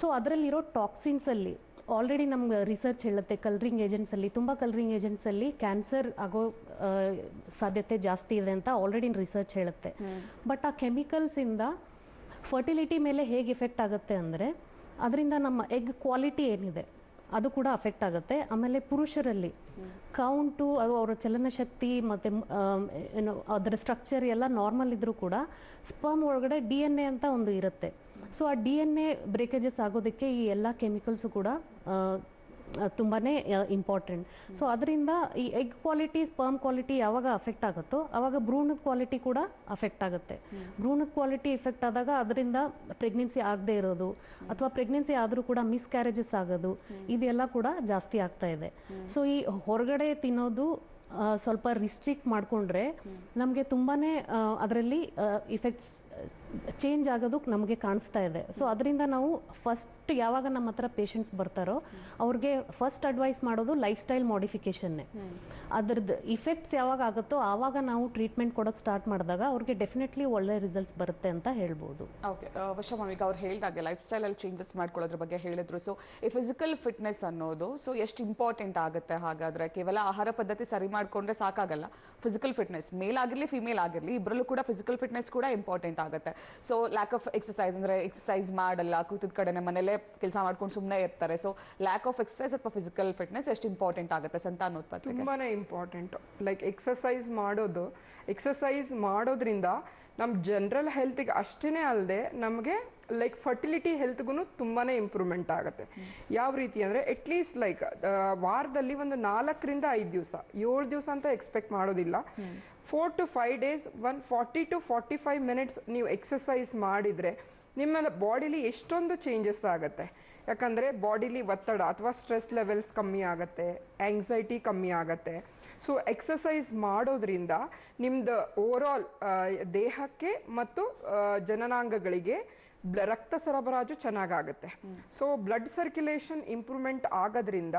B: ಸೊ ಅದರಲ್ಲಿರೋ ಟಾಕ್ಸಿನ್ಸಲ್ಲಿ ಆಲ್ರೆಡಿ ನಮ್ಗೆ ರಿಸರ್ಚ್ ಹೇಳುತ್ತೆ. ಕಲರಿಂಗ್ ಏಜೆಂಟ್ಸಲ್ಲಿ ತುಂಬ ಕಲರಿಂಗ್ ಏಜೆಂಟ್ಸಲ್ಲಿ ಕ್ಯಾನ್ಸರ್ ಆಗೋ ಸಾಧ್ಯತೆ ಜಾಸ್ತಿ ಇದೆ ಅಂತ ಆಲ್ರೆಡಿ ರಿಸರ್ಚ್ ಹೇಳುತ್ತೆ. ಬಟ್ ಆ ಕೆಮಿಕಲ್ಸಿಂದ ಫರ್ಟಿಲಿಟಿ ಮೇಲೆ ಹೇಗೆ ಎಫೆಕ್ಟ್ ಆಗುತ್ತೆ ಅಂದರೆ ಅದರಿಂದ ನಮ್ಮ ಎಗ್ ಕ್ವಾಲಿಟಿ ಏನಿದೆ? ಅದು ಕೂಡ ಅಫೆಕ್ಟ್ ಆಗುತ್ತೆ. ಆಮೇಲೆ ಪುರುಷರಲ್ಲಿ ಕೌಂಟು ಅದು ಅವರ ಚಲನಶಕ್ತಿ ಮತ್ತು ಏನು, ಅದರ ಸ್ಟ್ರಕ್ಚರ್ ಎಲ್ಲ ನಾರ್ಮಲ್ ಇದ್ದರೂ ಕೂಡ ಸ್ಪರ್ಮ್ ಒಳಗಡೆ ಡಿ ಎನ್ ಎ ಅಂತ ಒಂದು ಇರುತ್ತೆ. ಸೊ ಆ ಡಿ ಎನ್ ಎ ಬ್ರೇಕೇಜಸ್ ಆಗೋದಕ್ಕೆ ಈ ಎಲ್ಲ ಕೆಮಿಕಲ್ಸು ಕೂಡ ತುಂಬಾ ಇಂಪಾರ್ಟೆಂಟ್ ಸೊ ಅದರಿಂದ ಈ ಎಗ್ ಕ್ವಾಲಿಟಿ ಸ್ಪರ್ಮ್ ಕ್ವಾಲಿಟಿ ಯಾವಾಗ ಅಫೆಕ್ಟ್ ಆಗುತ್ತೋ ಆವಾಗ ಭ್ರೂಣದ ಕ್ವಾಲಿಟಿ ಕೂಡ ಅಫೆಕ್ಟ್ ಆಗುತ್ತೆ. ಭ್ರೂಣದ ಕ್ವಾಲಿಟಿ ಎಫೆಕ್ಟ್ ಆದಾಗ ಅದರಿಂದ ಪ್ರೆಗ್ನೆನ್ಸಿ ಆಗದೆ ಇರೋದು ಅಥವಾ ಪ್ರೆಗ್ನೆನ್ಸಿ ಆದರೂ ಕೂಡ ಮಿಸ್ ಕ್ಯಾರೇಜಸ್ ಆಗೋದು ಇದೆಲ್ಲ ಕೂಡ ಜಾಸ್ತಿ ಆಗ್ತಾ ಇದೆ. ಸೊ ಈ ಹೊರಗಡೆ ತಿನ್ನೋದು ಸ್ವಲ್ಪ ರಿಸ್ಟ್ರಿಕ್ಟ್ ಮಾಡಿಕೊಂಡ್ರೆ ನಮಗೆ ತುಂಬಾ ಅದರಲ್ಲಿ ಇಫೆಕ್ಟ್ಸ್ ಚೇಂಜ್ ಆಗೋದಕ್ಕೆ ನಮಗೆ ಕಾಣಿಸ್ತಾ ಇದೆ. ಸೊ ಅದರಿಂದ ನಾವು ಫಸ್ಟ್ ಯಾವಾಗ ನಮ್ಮ ಹತ್ರ ಪೇಷಂಟ್ಸ್ ಬರ್ತಾರೋ, ಅವ್ರಿಗೆ ಫಸ್ಟ್ ಅಡ್ವೈಸ್ ಮಾಡೋದು ಲೈಫ್ ಸ್ಟೈಲ್ ಮಾಡಿಫಿಕೇಷನ್ನೇ ಅದ್ರದ್ದು ಇಫೆಕ್ಟ್ಸ್ ಯಾವಾಗ ಆಗುತ್ತೋ ಆವಾಗ ನಾವು ಟ್ರೀಟ್ಮೆಂಟ್ ಕೊಡೋಕ್ಕೆ ಸ್ಟಾರ್ಟ್ ಮಾಡಿದಾಗ ಅವ್ರಿಗೆ ಡೆಫಿನೆಟ್ಲಿ ಒಳ್ಳೆ ರಿಸಲ್ಟ್ಸ್ ಬರುತ್ತೆ ಅಂತ ಹೇಳ್ಬೋದು.
A: ಓಕೆ ವರ್ಷ ಈಗ ಅವ್ರು ಹೇಳಿದಾಗೆ ಲೈಫ್ ಸ್ಟೈಲಲ್ಲಿ ಚೇಂಜಸ್ ಮಾಡ್ಕೊಳ್ಳೋದ್ರ ಬಗ್ಗೆ ಹೇಳಿದ್ರು. ಸೊ ಈ ಫಿಸಿಕಲ್ ಫಿಟ್ನೆಸ್ ಅನ್ನೋದು ಸೊ ಎಷ್ಟು ಇಂಪಾರ್ಟೆಂಟ್ ಆಗುತ್ತೆ ಹಾಗಾದ್ರೆ? ಕೇವಲ ಆಹಾರ ಪದ್ಧತಿ ಸರಿ ಮಾಡಿಕೊಂಡ್ರೆ ಸಾಕಾಗಲ್ಲ. ಫಿಸಿಕಲ್ ಫಿಟ್ನೆಸ್ ಮೇಲ್ ಆಗಿರಲಿ ಫಿಮೇಲ್ ಆಗಿರಲಿ ಇಬ್ಬರಲ್ಲೂ ಕೂಡ ಫಿಸಿಕಲ್ ಫಿಟ್ನೆಸ್ ಕೂಡ ಇಂಪಾರ್ಟೆಂಟ್ ಆಗುತ್ತೆ. ಸೊ ಲ್ಯಾಕ್ ಆಫ್ ಎಕ್ಸಸೈಸ್ ಅಂದರೆ ಎಕ್ಸಸೈಸ್ ಮಾಡಲ್ಲ, ಕೂತಿದ ಕಡೆನೆ ಮನೇಲೇ ಕೆಲಸ ಮಾಡ್ಕೊಂಡು ಸುಮ್ಮನೆ ಇರ್ತಾರೆ. ಸೊ ಲ್ಯಾಕ್ ಆಫ್ ಎಕ್ಸಸೈಸ್ ಅಥವಾ ಫಿಸಿಕಲ್ ಫಿಟ್ನೆಸ್ ಎಷ್ಟು ಇಂಪಾರ್ಟೆಂಟ್ ಆಗುತ್ತೆ ಸಂತಾನೋತ್ಪತ್ತಿ
C: ತುಂಬಾನೇ ಇಂಪಾರ್ಟೆಂಟ್ ಲೈಕ್ ಎಕ್ಸಸೈಸ್ ಮಾಡೋದು ಎಕ್ಸಸೈಸ್ ಮಾಡೋದ್ರಿಂದ ನಮ್ಮ ಜನರಲ್ ಹೆಲ್ತಿಗೆ ಅಷ್ಟೇ ಅಲ್ಲದೆ ನಮಗೆ ಲೈಕ್ ಫರ್ಟಿಲಿಟಿ ಹೆಲ್ತ್ಗೂ ತುಂಬಾನೇ ಇಂಪ್ರೂವ್ಮೆಂಟ್ ಆಗುತ್ತೆ. ಯಾವ ರೀತಿ ಅಂದರೆ ಅಟ್ಲೀಸ್ಟ್ ಲೈಕ್ ವಾರದಲ್ಲಿ ಒಂದು ನಾಲ್ಕರಿಂದ ಐದು ದಿವಸ, ಏಳು ದಿವಸ ಅಂತ ಎಕ್ಸ್ಪೆಕ್ಟ್ ಮಾಡೋದಿಲ್ಲ. Four to five days one forty to forty five minutes ನೀವು ಎಕ್ಸಸೈಸ್ ಮಾಡಿದರೆ ನಿಮ್ಮ ಬಾಡಿಲಿ ಎಷ್ಟೊಂದು ಚೇಂಜಸ್ ಆಗುತ್ತೆ. ಯಾಕಂದರೆ ಬಾಡಿಲಿ ಒತ್ತಡ ಅಥವಾ ಸ್ಟ್ರೆಸ್ ಲೆವೆಲ್ಸ್ ಕಮ್ಮಿ ಆಗುತ್ತೆ ಆಂಗ್ಸೈಟಿ ಕಮ್ಮಿ ಆಗುತ್ತೆ. ಸೊ ಎಕ್ಸಸೈಸ್ ಮಾಡೋದ್ರಿಂದ ನಿಮ್ದು ಓವರಾಲ್ ದೇಹಕ್ಕೆ ಮತ್ತು ಜನನಾಂಗಗಳಿಗೆ ಬ್ಲ, ರಕ್ತ ಸರಬರಾಜು ಚೆನ್ನಾಗಾಗುತ್ತೆ. ಸೊ ಬ್ಲಡ್ ಸರ್ಕ್ಯುಲೇಷನ್ ಇಂಪ್ರೂವ್ಮೆಂಟ್ ಆಗೋದ್ರಿಂದ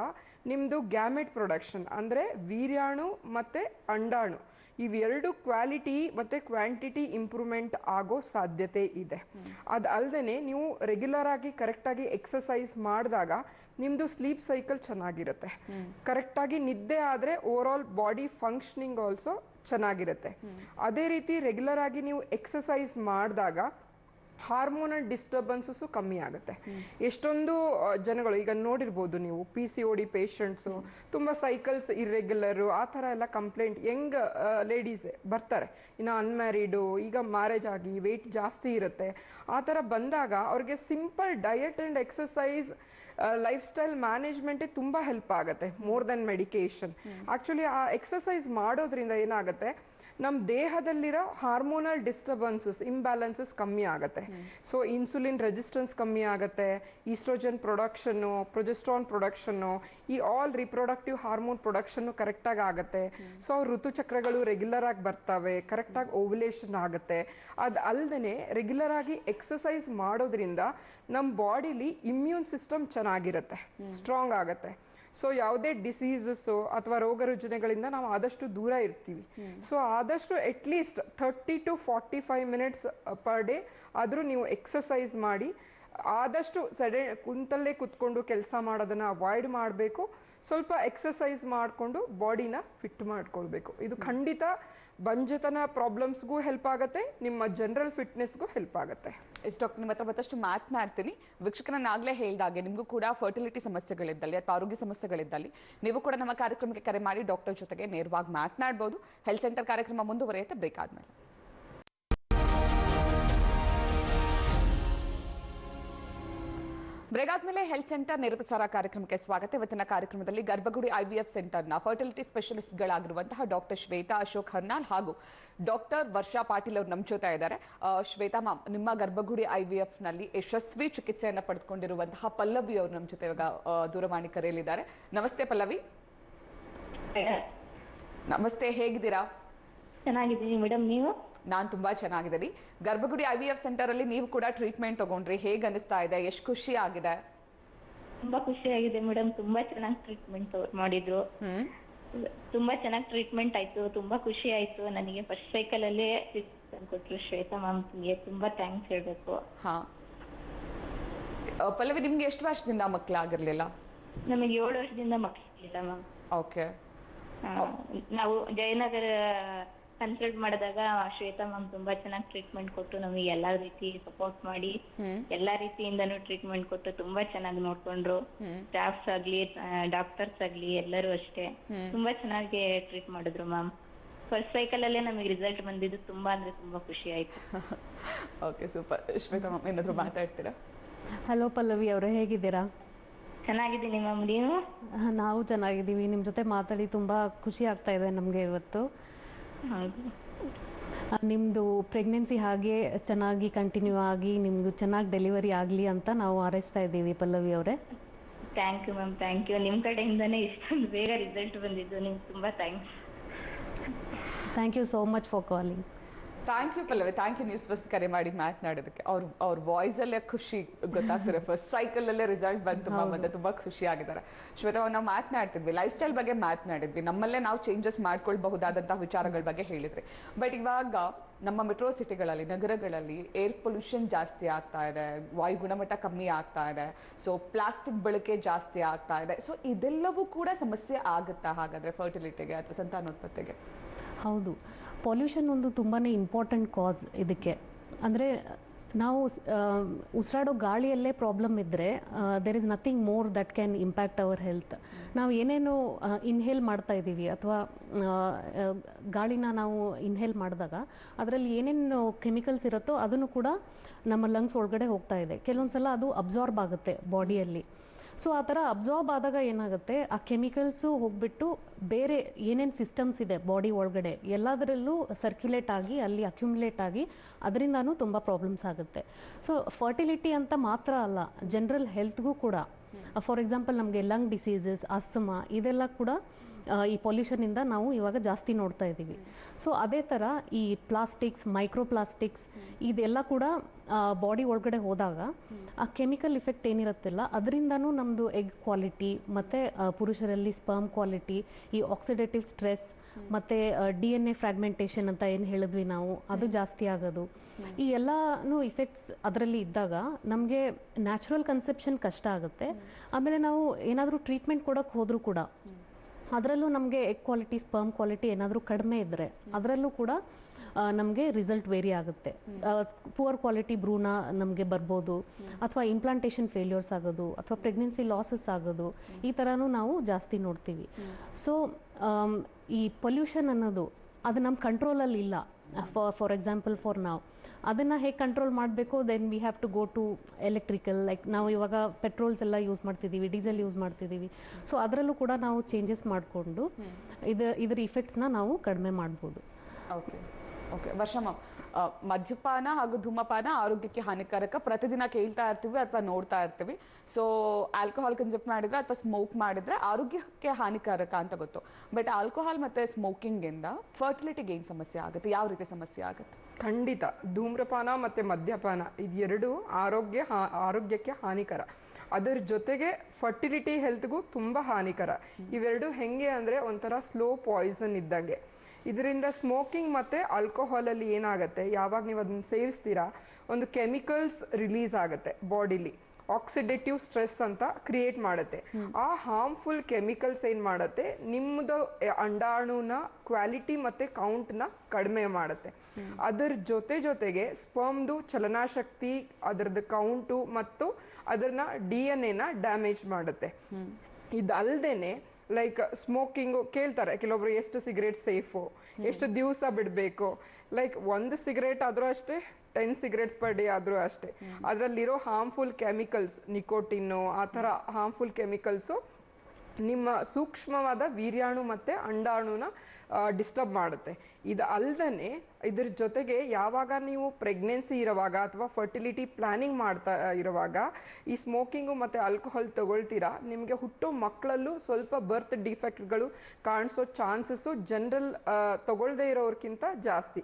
C: ನಿಮ್ಮದು ಗ್ಯಾಮೆಟ್ ಪ್ರೊಡಕ್ಷನ್ ಅಂದರೆ ವೀರ್ಯಾಣು ಮತ್ತು ಅಂಡಾಣು ಇವೆರಡು ಕ್ವಾಲಿಟಿ ಮತ್ತು ಕ್ವಾಂಟಿಟಿ ಇಂಪ್ರೂವ್ಮೆಂಟ್ ಆಗೋ ಸಾಧ್ಯತೆ ಇದೆ. ಅದು ಅಲ್ಲದೆ ನೀವು ರೆಗ್ಯುಲರ್ ಆಗಿ ಕರೆಕ್ಟಾಗಿ ಎಕ್ಸಸೈಸ್ ಮಾಡಿದಾಗ ನಿಮ್ಮದು ಸ್ಲೀಪ್ ಸೈಕಲ್ ಚೆನ್ನಾಗಿರುತ್ತೆ. ಕರೆಕ್ಟಾಗಿ ನಿದ್ದೆ ಆದರೆ overall body functioning also ಚೆನ್ನಾಗಿರುತ್ತೆ. ಅದೇ ರೀತಿ ರೆಗ್ಯುಲರ್ ಆಗಿ ನೀವು ಎಕ್ಸಸೈಸ್ ಮಾಡಿದಾಗ ಹಾರ್ಮೋನಲ್ ಡಿಸ್ಟರ್ಬೆನ್ಸಸ್ಸು ಕಮ್ಮಿ ಆಗುತ್ತೆ. ಎಷ್ಟೊಂದು ಜನಗಳು ಈಗ ನೋಡಿರ್ಬೋದು ನೀವು P C O D patients ತುಂಬ ಸೈಕಲ್ಸ್ ಇರ್ರೆಗ್ಯುಲರು ಆ ಥರ ಎಲ್ಲ ಕಂಪ್ಲೇಂಟ್ ಯಂಗ್ ಲೇಡೀಸ್ ಬರ್ತಾರೆ. ಇನ್ನು ಅನ್ಮ್ಯಾರಿಡು ಈಗ ಮ್ಯಾರೇಜ್ ಆಗಿ ವೆಯ್ಟ್ ಜಾಸ್ತಿ ಇರುತ್ತೆ. ಆ ಥರ ಬಂದಾಗ ಅವ್ರಿಗೆ simple diet and exercise lifestyle ಮ್ಯಾನೇಜ್ಮೆಂಟೇ ತುಂಬ ಹೆಲ್ಪ್ ಆಗುತ್ತೆ ಮೋರ್ ದೆನ್ ಮೆಡಿಕೇಶನ್ ಆ್ಯಕ್ಚುಲಿ ಆ ಎಕ್ಸಸೈಸ್ ಮಾಡೋದ್ರಿಂದ ಏನಾಗುತ್ತೆ ನಮ್ಮ ದೇಹದಲ್ಲಿರೋ ಹಾರ್ಮೋನಲ್ ಡಿಸ್ಟರ್ಬೆನ್ಸಸ್ ಇಂಬ್ಯಾಲೆನ್ಸಸ್ ಕಮ್ಮಿ ಆಗುತ್ತೆ. ಸೊ ಇನ್ಸುಲಿನ್ ರೆಸಿಸ್ಟೆನ್ಸ್ ಕಮ್ಮಿ ಆಗುತ್ತೆ ಈಸ್ಟ್ರೋಜನ್ ಪ್ರೊಡಕ್ಷನ್ನು ಪ್ರೊಜೆಸ್ಟ್ರಾನ್ ಪ್ರೊಡಕ್ಷನ್ನು ಈ ಆಲ್ ರಿಪ್ರೊಡಕ್ಟಿವ್ ಹಾರ್ಮೋನ್ ಪ್ರೊಡಕ್ಷನ್ನು ಕರೆಕ್ಟಾಗಿ ಆಗುತ್ತೆ. ಸೊ ಋತುಚಕ್ರಗಳು ರೆಗ್ಯುಲರ್ ಆಗಿ ಬರ್ತವೆ ಕರೆಕ್ಟಾಗಿ ಓವ್ಯುಲೇಷನ್ ಆಗುತ್ತೆ. ಅದು ಅಲ್ಲದೆ ರೆಗ್ಯುಲರ್ ಆಗಿ ಎಕ್ಸಸೈಸ್ ಮಾಡೋದ್ರಿಂದ ನಮ್ಮ ಬಾಡಿಲಿ ಇಮ್ಯೂನ್ ಸಿಸ್ಟಮ್ ಚೆನ್ನಾಗಿರುತ್ತೆ ಸ್ಟ್ರಾಂಗ್ ಆಗುತ್ತೆ. ಸೊ ಯಾವುದೇ ಡಿಸೀಸಸ್ಸು ಅಥವಾ ರೋಗ ರುಜಿನಗಳಿಂದ ನಾವು ಆದಷ್ಟು ದೂರ ಇರ್ತೀವಿ. ಸೊ ಆದಷ್ಟು at least thirty to forty five minutes per day ಆದರೂ ನೀವು ಎಕ್ಸಸೈಸ್ ಮಾಡಿ ಆದಷ್ಟು ಸಡೆ ಕುಂತಲ್ಲೇ ಕುತ್ಕೊಂಡು ಕೆಲಸ ಮಾಡೋದನ್ನು ಅವಾಯ್ಡ್ ಮಾಡಬೇಕು. ಸ್ವಲ್ಪ ಎಕ್ಸಸೈಸ್ ಮಾಡಿಕೊಂಡು ಬಾಡಿನ ಫಿಟ್ ಮಾಡ್ಕೊಳ್ಬೇಕು. ಇದು ಖಂಡಿತ ಬಂಜತನ ಪ್ರಾಬ್ಲಮ್ಸ್ಗೂ ಹೆಲ್ಪ್ ಆಗುತ್ತೆ ನಿಮ್ಮ ಜನರಲ್ ಫಿಟ್ನೆಸ್ಗೂ ಹೆಲ್ಪ್ ಆಗುತ್ತೆ.
A: ಎಷ್ಟು ಡಾಕ್ಟರ್ ನಿಮ್ಮ ಹತ್ರ ಮತ್ತಷ್ಟು ಮಾತನಾಡ್ತೀನಿ. ವೀಕ್ಷಕರನ್ನ ಆಗಲೇ ಹೇಳಿದಾಗೆ ನಿಮಗೂ ಕೂಡ ಫರ್ಟಿಲಿಟಿ ಸಮಸ್ಯೆಗಳಿದ್ದಲ್ಲಿ ಅಥವಾ ಆರೋಗ್ಯ ಸಮಸ್ಯೆಗಳಿದ್ದಲ್ಲಿ ನೀವು ಕೂಡ ನಮ್ಮ ಕಾರ್ಯಕ್ರಮಕ್ಕೆ ಕರೆ ಮಾಡಿ ಡಾಕ್ಟರ್ ಜೊತೆಗೆ ನೇರವಾಗಿ ಮಾತನಾಡ್ಬೋದು. ಹೆಲ್ತ್ ಸೆಂಟರ್ ಕಾರ್ಯಕ್ರಮ ಮುಂದುವರಿಯುತ್ತೆ ಬ್ರೇಕ್ ಆದ್ಮೇಲೆ. ಬ್ರೇಕ್ ಆದ್ಮೇಲೆ ಹೆಲ್ತ್ ಸೆಂಟರ್ ನಿರುಪಚಾರ ಕಾರ್ಯಕ್ರಮಕ್ಕೆ ಸ್ವಾಗತ. ಇವತ್ತಿನ ಕಾರ್ಯಕ್ರಮದಲ್ಲಿ ಗರ್ಭಗುಡಿ ಐವಿಎಫ್ ಸೆಂಟರ್ನ ಫರ್ಟಿಲಿಟಿ ಸ್ಪೆಷಲಿಸ್ಟ್ಗಳಾಗಿರುವಂತಹ ಡಾಕ್ಟರ್ ಶ್ವೇತಾ ಅಶೋಕ್ ಹರ್ನಾಲ್ ಹಾಗೂ ಡಾಕ್ಟರ್ ವರ್ಷಾ ಪಾಟೀಲ್ ಅವರು ನಮ್ಮ ಜೊತೆ ಇದ್ದಾರೆ. ಶ್ವೇತಾ ಮ್ಯಾಮ್ ನಿಮ್ಮ ಗರ್ಭಗುಡಿ ಐವಿಎಫ್ನಲ್ಲಿ ಯಶಸ್ವಿ ಚಿಕಿತ್ಸೆಯನ್ನು ಪಡೆದುಕೊಂಡಿರುವಂತಹ ಪಲ್ಲವಿ ಅವರು ನಮ್ಮ ಜೊತೆ ಇವಾಗ ದೂರವಾಣಿ ಕರೆಯಲಿದ್ದಾರೆ ನಮಸ್ತೆ ಪಲ್ಲವಿ. ನಮಸ್ತೆ ಹೇಗಿದ್ದೀರಾ?
E: ಚೆನ್ನಾಗಿದ್ದೀನಿ ಮೇಡಮ್ ನೀವು?
A: ನಾನು ತುಂಬ ಚೆನ್ನಾಗಿದ್ದೀನಿ. ಗರ್ಭಗುಡಿ ಐ ವಿ ಎಫ್ ಸೆಂಟರ್ ಅಲ್ಲಿ ನೀವು ಕೂಡ ಟ್ರೀಟ್ಮೆಂಟ್ ತಗೊಂಡ್ರಿ. ಹೇಗೆ ಅನಿಸ್ತಾ ಇದೆ? ಎಷ್ಟು ಖುಷಿ ಆಗಿದೆ?
E: ತುಂಬಾ ಖುಷಿಯಾಗಿದೆ ಮೇಡಮ್. ತುಂಬಾ ಚೆನ್ನಾಗಿ ಟ್ರೀಟ್ಮೆಂಟ್ ಮಾಡಿದ್ರು. ತುಂಬಾ ಚೆನ್ನಾಗಿ ಟ್ರೀಟ್ಮೆಂಟ್ ಆಯ್ತು. ತುಂಬಾ ಖುಷಿ ಆಯ್ತು. ನನಗೆ ಫಸ್ಟ್ ಸೈಕಲ್ ಅಲ್ಲೇ ಕೊಟ್ಟರು ಕೊಟ್ರು ಶ್ವೇತಾ ಮ್ಯಾಮ್ಗೆ ತುಂಬಾ ಥ್ಯಾಂಕ್ಸ್ ಹೇಳ್ಬೇಕು.
A: ಪಲ್ಲವಿ ನಿಮ್ಗೆ ಎಷ್ಟು ವರ್ಷದಿಂದ ಮಕ್ಕಳಾಗಿರ್ಲಿಲ್ಲ
E: ನಮಗೆ ಏಳು ವರ್ಷದಿಂದ ಮಕ್ಕಳಿಲ್ಲ ಮ್ಯಾಮ್
A: ಓಕೆ.
E: ನಾವು ಜಯನಗರ ಕನ್ಸಲ್ಟ್ ಮಾಡಿದಾಗ ಶ್ವೇತಾ ಮ್ಯಾಮ್ ತುಂಬಾ ಚೆನ್ನಾಗಿ ಟ್ರೀಟ್ಮೆಂಟ್ ಕೊಟ್ಟು ನಮಗೆ ಎಲ್ಲಾ ರೀತಿ ಸಪೋರ್ಟ್ ಮಾಡಿ ಎಲ್ಲಾ ರೀತಿಯಿಂದನೂ ಟ್ರೀಟ್ಮೆಂಟ್ ಕೊಟ್ಟು ತುಂಬಾ ಚೆನ್ನಾಗಿ ನೋಡ್ಕೊಂಡ್ರು. ಸ್ಟಾಫ್ಸ್ ಆಗ್ಲಿ ಡಾಕ್ಟರ್ಸ್ ಆಗ್ಲಿ ಎಲ್ಲರೂ ಅಷ್ಟೇ ತುಂಬಾ ಚೆನ್ನಾಗಿ ಟ್ರೀಟ್ ಮಾಡಿದ್ರು ಮ್ಯಾಮ್. ಫಸ್ಟ್ ಸೈಕಲ್ ಅಲ್ಲೇ ನಮಗೆ ರಿಸಲ್ಟ್ ಬಂದಿದ್ದು ತುಂಬಾ ಅಂದ್ರೆ ತುಂಬಾ ಖುಷಿ ಆಯ್ತು.
A: ಓಕೆ ಸೂಪರ್ ಶ್ವೇತಾ ಮ್ಯಾಮ್ ಏನಾದ್ರು ಮಾತಾಡ್ತೀರಾ?
B: ಹಲೋ ಪಲ್ಲವಿ ಅವರೇ ಹೇಗಿದ್ದೀರಾ?
E: ಚೆನ್ನಾಗಿದ್ದೀನಿ ಮ್ಯಾಮ್ ನೀವು?
B: ನಾವು ಚೆನ್ನಾಗಿದ್ದೀವಿ. ನಿಮ್ಮ ಜೊತೆ ಮಾತಾಡಿ ತುಂಬಾ ಖುಷಿ ಆಗ್ತಾ ಇದೆ ನಮಗೆ ಇವತ್ತು. ಆ, ನಿಮ್ಮದು ಪ್ರೆಗ್ನೆನ್ಸಿ ಹಾಗೆ ಚೆನ್ನಾಗಿ ಕಂಟಿನ್ಯೂ ಆಗಿ ನಿಮ್ಮದು ಚೆನ್ನಾಗಿ ಡೆಲಿವರಿ ಆಗಲಿ ಅಂತ ನಾವು ಹಾರೈಸ್ತಾ ಇದ್ದೀವಿ ಪಲ್ಲವಿ ಅವರೇ.
E: Thank you ma'am thank you ನಿಮ್ಮ ಕಡೆಯಿಂದನೇ ಇಷ್ಟೊಂದು ಬೇಗ ರಿಸಲ್ಟ್ ಬಂದಿದ್ದು ನಿಮ್ಗೆ ತುಂಬ thanks
B: thank you so much for calling
A: thank you Pallavi. Thank you news first ಕರೆ ಮಾಡಿ ಮಾತನಾಡೋದಕ್ಕೆ. ಅವ್ರ ಅವ್ರ ವಾಯ್ಸಲ್ಲೇ ಖುಷಿ ಗೊತ್ತಾಗ್ತಾರೆ. ಫಸ್ಟ್ ಸೈಕಲಲ್ಲೇ ರಿಸಲ್ಟ್ ಬಂತು. ಮತ್ತೆ ತುಂಬಾ ತುಂಬ ಖುಷಿ ಆಗಿದ್ದಾರೆ. ಶ್ವೇತಾ ಅವ್ರು ನಾವು ಮಾತನಾಡ್ತಿದ್ವಿ. ಲೈಫ್ ಸ್ಟೈಲ್ ಬಗ್ಗೆ ಮಾತನಾಡಿದ್ವಿ. ನಮ್ಮಲ್ಲೇ ನಾವು ಚೇಂಜಸ್ ಮಾಡ್ಕೊಳ್ಬಹುದಾದಂತಹ ವಿಚಾರಗಳ ಬಗ್ಗೆ ಹೇಳಿದ್ರಿ. ಬಟ್ ಇವಾಗ ನಮ್ಮ ಮೆಟ್ರೋ ಸಿಟಿಗಳಲ್ಲಿ ನಗರಗಳಲ್ಲಿ ಏರ್ ಪೊಲ್ಯೂಷನ್ ಜಾಸ್ತಿ ಆಗ್ತಾ ಇದೆ. ವಾಯು ಗುಣಮಟ್ಟ ಕಮ್ಮಿ ಆಗ್ತಾ ಇದೆ. ಸೊ ಪ್ಲಾಸ್ಟಿಕ್ ಬಳಕೆ ಜಾಸ್ತಿ ಆಗ್ತಾ ಇದೆ. ಸೊ ಇದೆಲ್ಲವೂ ಕೂಡ ಸಮಸ್ಯೆ ಆಗುತ್ತಾ ಹಾಗಾದ್ರೆ ಫರ್ಟಿಲಿಟಿಗೆ ಅಥವಾ ಸಂತಾನೋತ್ಪತ್ತಿಗೆ?
B: ಹೌದು. ಪೊಲ್ಯೂಷನ್ ಒಂದು ತುಂಬಾ ಇಂಪಾರ್ಟೆಂಟ್ ಕಾಸ್ ಇದಕ್ಕೆ. ಅಂದರೆ ನಾವು ಉಸಿರಾಡೋ ಗಾಳಿಯಲ್ಲೇ ಪ್ರಾಬ್ಲಮ್ ಇದ್ದರೆ there is nothing more that can impact our health ನಾವು ಏನೇನು ಇನ್ಹೇಲ್ ಮಾಡ್ತಾ ಇದ್ದೀವಿ, ಅಥವಾ ಗಾಳಿನ ನಾವು ಇನ್ಹೇಲ್ ಮಾಡಿದಾಗ, ಅದರಲ್ಲಿ ಏನೇನು ಕೆಮಿಕಲ್ಸ್ ಇರುತ್ತೋ ಅದನ್ನು ಕೂಡ ನಮ್ಮ ಲಂಗ್ಸ್ ಒಳಗಡೆ ಹೋಗ್ತಾ ಇದೆ. ಕೆಲವೊಂದು ಸಲ ಅದು ಅಬ್ಸಾರ್ಬ್ ಆಗುತ್ತೆ ಬಾಡಿಯಲ್ಲಿ ಸೊ ಆ ಥರ ಅಬ್ಸಾರ್ಬ್ ಆದಾಗ ಏನಾಗುತ್ತೆ? ಆ ಕೆಮಿಕಲ್ಸು ಹೋಗ್ಬಿಟ್ಟು ಬೇರೆ ಏನೇನು ಸಿಸ್ಟಮ್ಸ್ ಇದೆ ಬಾಡಿ ಒಳಗಡೆ ಎಲ್ಲದರಲ್ಲೂ ಸರ್ಕ್ಯುಲೇಟ್ ಆಗಿ ಅಲ್ಲಿ ಅಕ್ಯುಮುಲೇಟ್ ಆಗಿ ಅದರಿಂದನೂ ತುಂಬ ಪ್ರಾಬ್ಲಮ್ಸ್ ಆಗುತ್ತೆ. ಸೊ ಫರ್ಟಿಲಿಟಿ ಅಂತ ಮಾತ್ರ ಅಲ್ಲ ಜನರಲ್ ಹೆಲ್ತ್ಗೂ ಕೂಡ. ಫಾರ್ ಎಕ್ಸಾಂಪಲ್ ನಮಗೆ ಲಂಗ್ ಡಿಸೀಸಸ್ ಆಸ್ತಮಾ ಇದೆಲ್ಲ ಕೂಡ ಈ ಪೊಲ್ಯೂಷನಿಂದ ನಾವು ಇವಾಗ ಜಾಸ್ತಿ ನೋಡ್ತಾ ಇದ್ದೀವಿ. ಸೊ ಅದೇ ಥರ ಈ ಪ್ಲಾಸ್ಟಿಕ್ಸ್ ಮೈಕ್ರೋ ಪ್ಲಾಸ್ಟಿಕ್ಸ್ ಇದೆಲ್ಲ ಕೂಡ ಬಾಡಿ ಒಳಗಡೆ ಹೋದಾಗ ಆ ಕೆಮಿಕಲ್ ಇಫೆಕ್ಟ್ ಏನಿರುತ್ತಿಲ್ಲ. ಅದರಿಂದನೂ ನಮ್ಮದು ಎಗ್ ಕ್ವಾಲಿಟಿ ಮತ್ತು ಪುರುಷರಲ್ಲಿ ಸ್ಪರ್ಮ್ ಕ್ವಾಲಿಟಿ ಈ ಆಕ್ಸಿಡೇಟಿವ್ ಸ್ಟ್ರೆಸ್ ಮತ್ತು ಡಿ ಎನ್ ಎ ಫ್ರಾಗ್ಮೆಂಟೇಷನ್ ಅಂತ ಏನು ಹೇಳಿದ್ವಿ ನಾವು, ಅದು ಜಾಸ್ತಿ ಆಗೋದು. ಈ ಎಲ್ಲನೂ ಇಫೆಕ್ಟ್ಸ್ ಅದರಲ್ಲಿ ಇದ್ದಾಗ ನಮಗೆ ನ್ಯಾಚುರಲ್ ಕನ್ಸೆಪ್ಷನ್ ಕಷ್ಟ ಆಗುತ್ತೆ. ಆಮೇಲೆ ನಾವು ಏನಾದರೂ ಟ್ರೀಟ್ಮೆಂಟ್ ಕೊಡೋಕ್ಕೆ ಹೋದರೂ ಕೂಡ, ಅದರಲ್ಲೂ ನಮಗೆ ಎಗ್ ಕ್ವಾಲಿಟಿ ಸ್ಪರ್ಮ್ ಕ್ವಾಲಿಟಿ ಏನಾದರೂ ಕಡಿಮೆ ಇದ್ದರೆ ಅದರಲ್ಲೂ ಕೂಡ ನಮಗೆ ರಿಸಲ್ಟ್ ವೇರಿ ಆಗುತ್ತೆ. ಪುವರ್ ಕ್ವಾಲಿಟಿ ಭ್ರೂಣ ನಮಗೆ ಬರ್ಬೋದು. ಅಥವಾ ಇಂಪ್ಲಾಂಟೇಷನ್ ಫೇಲ್ಯೂರ್ಸ್ ಆಗೋದು, ಅಥವಾ ಪ್ರೆಗ್ನೆನ್ಸಿ ಲಾಸಸ್ ಆಗೋದು, ಈ ಥರನೂ ನಾವು ಜಾಸ್ತಿ ನೋಡ್ತೀವಿ. ಸೊ ಈ ಪೊಲ್ಯೂಷನ್ ಅನ್ನೋದು, ಅದು ನಮ್ಮ ಕಂಟ್ರೋಲಲ್ಲಿ ಇಲ್ಲ. ಫಾರ್ ಫಾರ್ ಎಕ್ಸಾಂಪಲ್ ಫಾರ್ ನಾವು ಅದನ್ನು ಹೇಗೆ ಕಂಟ್ರೋಲ್ ಮಾಡಬೇಕು then we have to go to electrical like ನಾವು ಇವಾಗ ಪೆಟ್ರೋಲ್ಸ್ ಎಲ್ಲ ಯೂಸ್ ಮಾಡ್ತಿದ್ದೀವಿ ಡೀಸೆಲ್ ಯೂಸ್ ಮಾಡ್ತಿದ್ದೀವಿ. ಸೊ ಅದರಲ್ಲೂ ಕೂಡ ನಾವು ಚೇಂಜಸ್ ಮಾಡಿಕೊಂಡು, ಇದು, ಇದರ ಇಫೆಕ್ಟ್ಸ್ನ ನಾವು ಕಡಿಮೆ ಮಾಡ್ಬೋದು.
A: ಓಕೆ ಓಕೆ ವರ್ಷ ಮದ್ಯಪಾನ ಹಾಗೂ ಧೂಮಪಾನ ಆರೋಗ್ಯಕ್ಕೆ ಹಾನಿಕಾರಕ. ಪ್ರತಿದಿನ ಕೇಳ್ತಾ ಇರ್ತೀವಿ ಅಥವಾ ನೋಡ್ತಾ ಇರ್ತೀವಿ. ಸೊ ಆಲ್ಕೋಹಾಲ್ ಕನ್ಸೆಪ್ಟ್ ಮಾಡಿದ್ರೆ ಅಥವಾ ಸ್ಮೋಕ್ ಮಾಡಿದ್ರೆ ಆರೋಗ್ಯಕ್ಕೆ ಹಾನಿಕಾರಕ ಅಂತ ಗೊತ್ತು. ಬಟ್ ಆಲ್ಕೋಹಾಲ್ ಮತ್ತೆ ಸ್ಮೋಕಿಂಗಿಂದ ಫರ್ಟಿಲಿಟಿಗೆ ಏನು ಸಮಸ್ಯೆ ಆಗುತ್ತೆ? ಯಾವ ರೀತಿ ಸಮಸ್ಯೆ ಆಗುತ್ತೆ?
C: ಖಂಡಿತ. ಧೂಮ್ರಪಾನ ಮತ್ತು ಮದ್ಯಪಾನ ಇದೆರಡು ಆರೋಗ್ಯ ಹಾ- ಆರೋಗ್ಯಕ್ಕೆ ಹಾನಿಕರ. ಅದರ ಜೊತೆಗೆ ಫರ್ಟಿಲಿಟಿ ಹೆಲ್ತ್ಗೂ ತುಂಬ ಹಾನಿಕರ. ಇವೆರಡು ಹೆಂಗೆ ಅಂದರೆ ಒಂಥರ ಸ್ಲೋ ಪಾಯ್ಸನ್ ಇದ್ದಂಗೆ. ಇದರಿಂದ ಸ್ಮೋಕಿಂಗ್ ಮತ್ತು ಆಲ್ಕೋಹಾಲಲ್ಲಿ ಏನಾಗುತ್ತೆ? ಯಾವಾಗ ನೀವು ಅದನ್ನ ಸೇರಿಸ್ತೀರಾ? ಒಂದು ಕೆಮಿಕಲ್ಸ್ ರಿಲೀಸ್ ಆಗುತ್ತೆ ಬಾಡಿಲಿ ಆಕ್ಸಿಡೇಟಿವ್ ಸ್ಟ್ರೆಸ್ ಅಂತ ಕ್ರಿಯೇಟ್ ಮಾಡುತ್ತೆ. ಆ ಹಾರ್ಮ್ಫುಲ್ ಕೆಮಿಕಲ್ಸ್ ಏನು ಮಾಡುತ್ತೆ? ನಿಮ್ಮದು ಅಂಡಾಣುನ ಕ್ವಾಲಿಟಿ ಮತ್ತು ಕೌಂಟ್ನ ಕಡಿಮೆ ಮಾಡುತ್ತೆ. ಅದರ ಜೊತೆ ಜೊತೆಗೆ ಸ್ಪರ್ಮ್ದು ಚಲನಾಶಕ್ತಿ ಅದರದ್ದು ಕೌಂಟು ಮತ್ತು ಅದನ್ನ ಡಿ ಎನ್ ಎನ ಡ್ಯಾಮೇಜ್ ಮಾಡುತ್ತೆ. ಇದಲ್ದೇನೆ ಲೈಕ್ ಸ್ಮೋಕಿಂಗು ಕೇಳ್ತಾರೆ, ಕೆಲವೊಬ್ರು ಎಷ್ಟು ಸಿಗರೇಟ್ ಸೇಫು ಎಷ್ಟು ದಿವಸ ಬಿಡಬೇಕು. ಲೈಕ್ ಒಂದು ಸಿಗರೇಟ್ ಆದರೂ ಅಷ್ಟೇ ಟೆನ್ ಸಿಗರೇಟ್ಸ್ ಪರ್ ಡೇ ಆದರೂ ಅಷ್ಟೇ. ಅದರಲ್ಲಿರೋ ಹಾರ್ಮ್ಫುಲ್ ಕೆಮಿಕಲ್ಸ್ ನಿಕೋಟಿನ್ನು ಆ ಥರ ಹಾರ್ಮ್ಫುಲ್ ಕೆಮಿಕಲ್ಸು ನಿಮ್ಮ ಸೂಕ್ಷ್ಮವಾದ ವೀರ್ಯಾಣು ಮತ್ತು ಅಂಡಾಣುನ ಡಿಸ್ಟರ್ಬ್ ಮಾಡುತ್ತೆ. ಇದು ಅಲ್ಲದೇ ಇದ್ರ ಜೊತೆಗೆ ಯಾವಾಗ ನೀವು ಪ್ರೆಗ್ನೆನ್ಸಿ ಇರುವಾಗ ಅಥವಾ ಫರ್ಟಿಲಿಟಿ ಪ್ಲಾನಿಂಗ್ ಮಾಡ್ತಾ ಇರುವಾಗ ಈ ಸ್ಮೋಕಿಂಗು ಮತ್ತು ಆಲ್ಕೋಹಾಲ್ ತಗೊಳ್ತೀರಾ? ನಿಮಗೆ ಹುಟ್ಟೋ ಮಕ್ಕಳಲ್ಲೂ ಸ್ವಲ್ಪ ಬರ್ತ್ ಡಿಫೆಕ್ಟ್ಗಳು ಕಾಣಿಸೋ ಚಾನ್ಸಸ್ಸು ಜನರಲ್ ತಗೊಳ್ದೇ ಇರೋರ್ಕಿಂತ ಜಾಸ್ತಿ.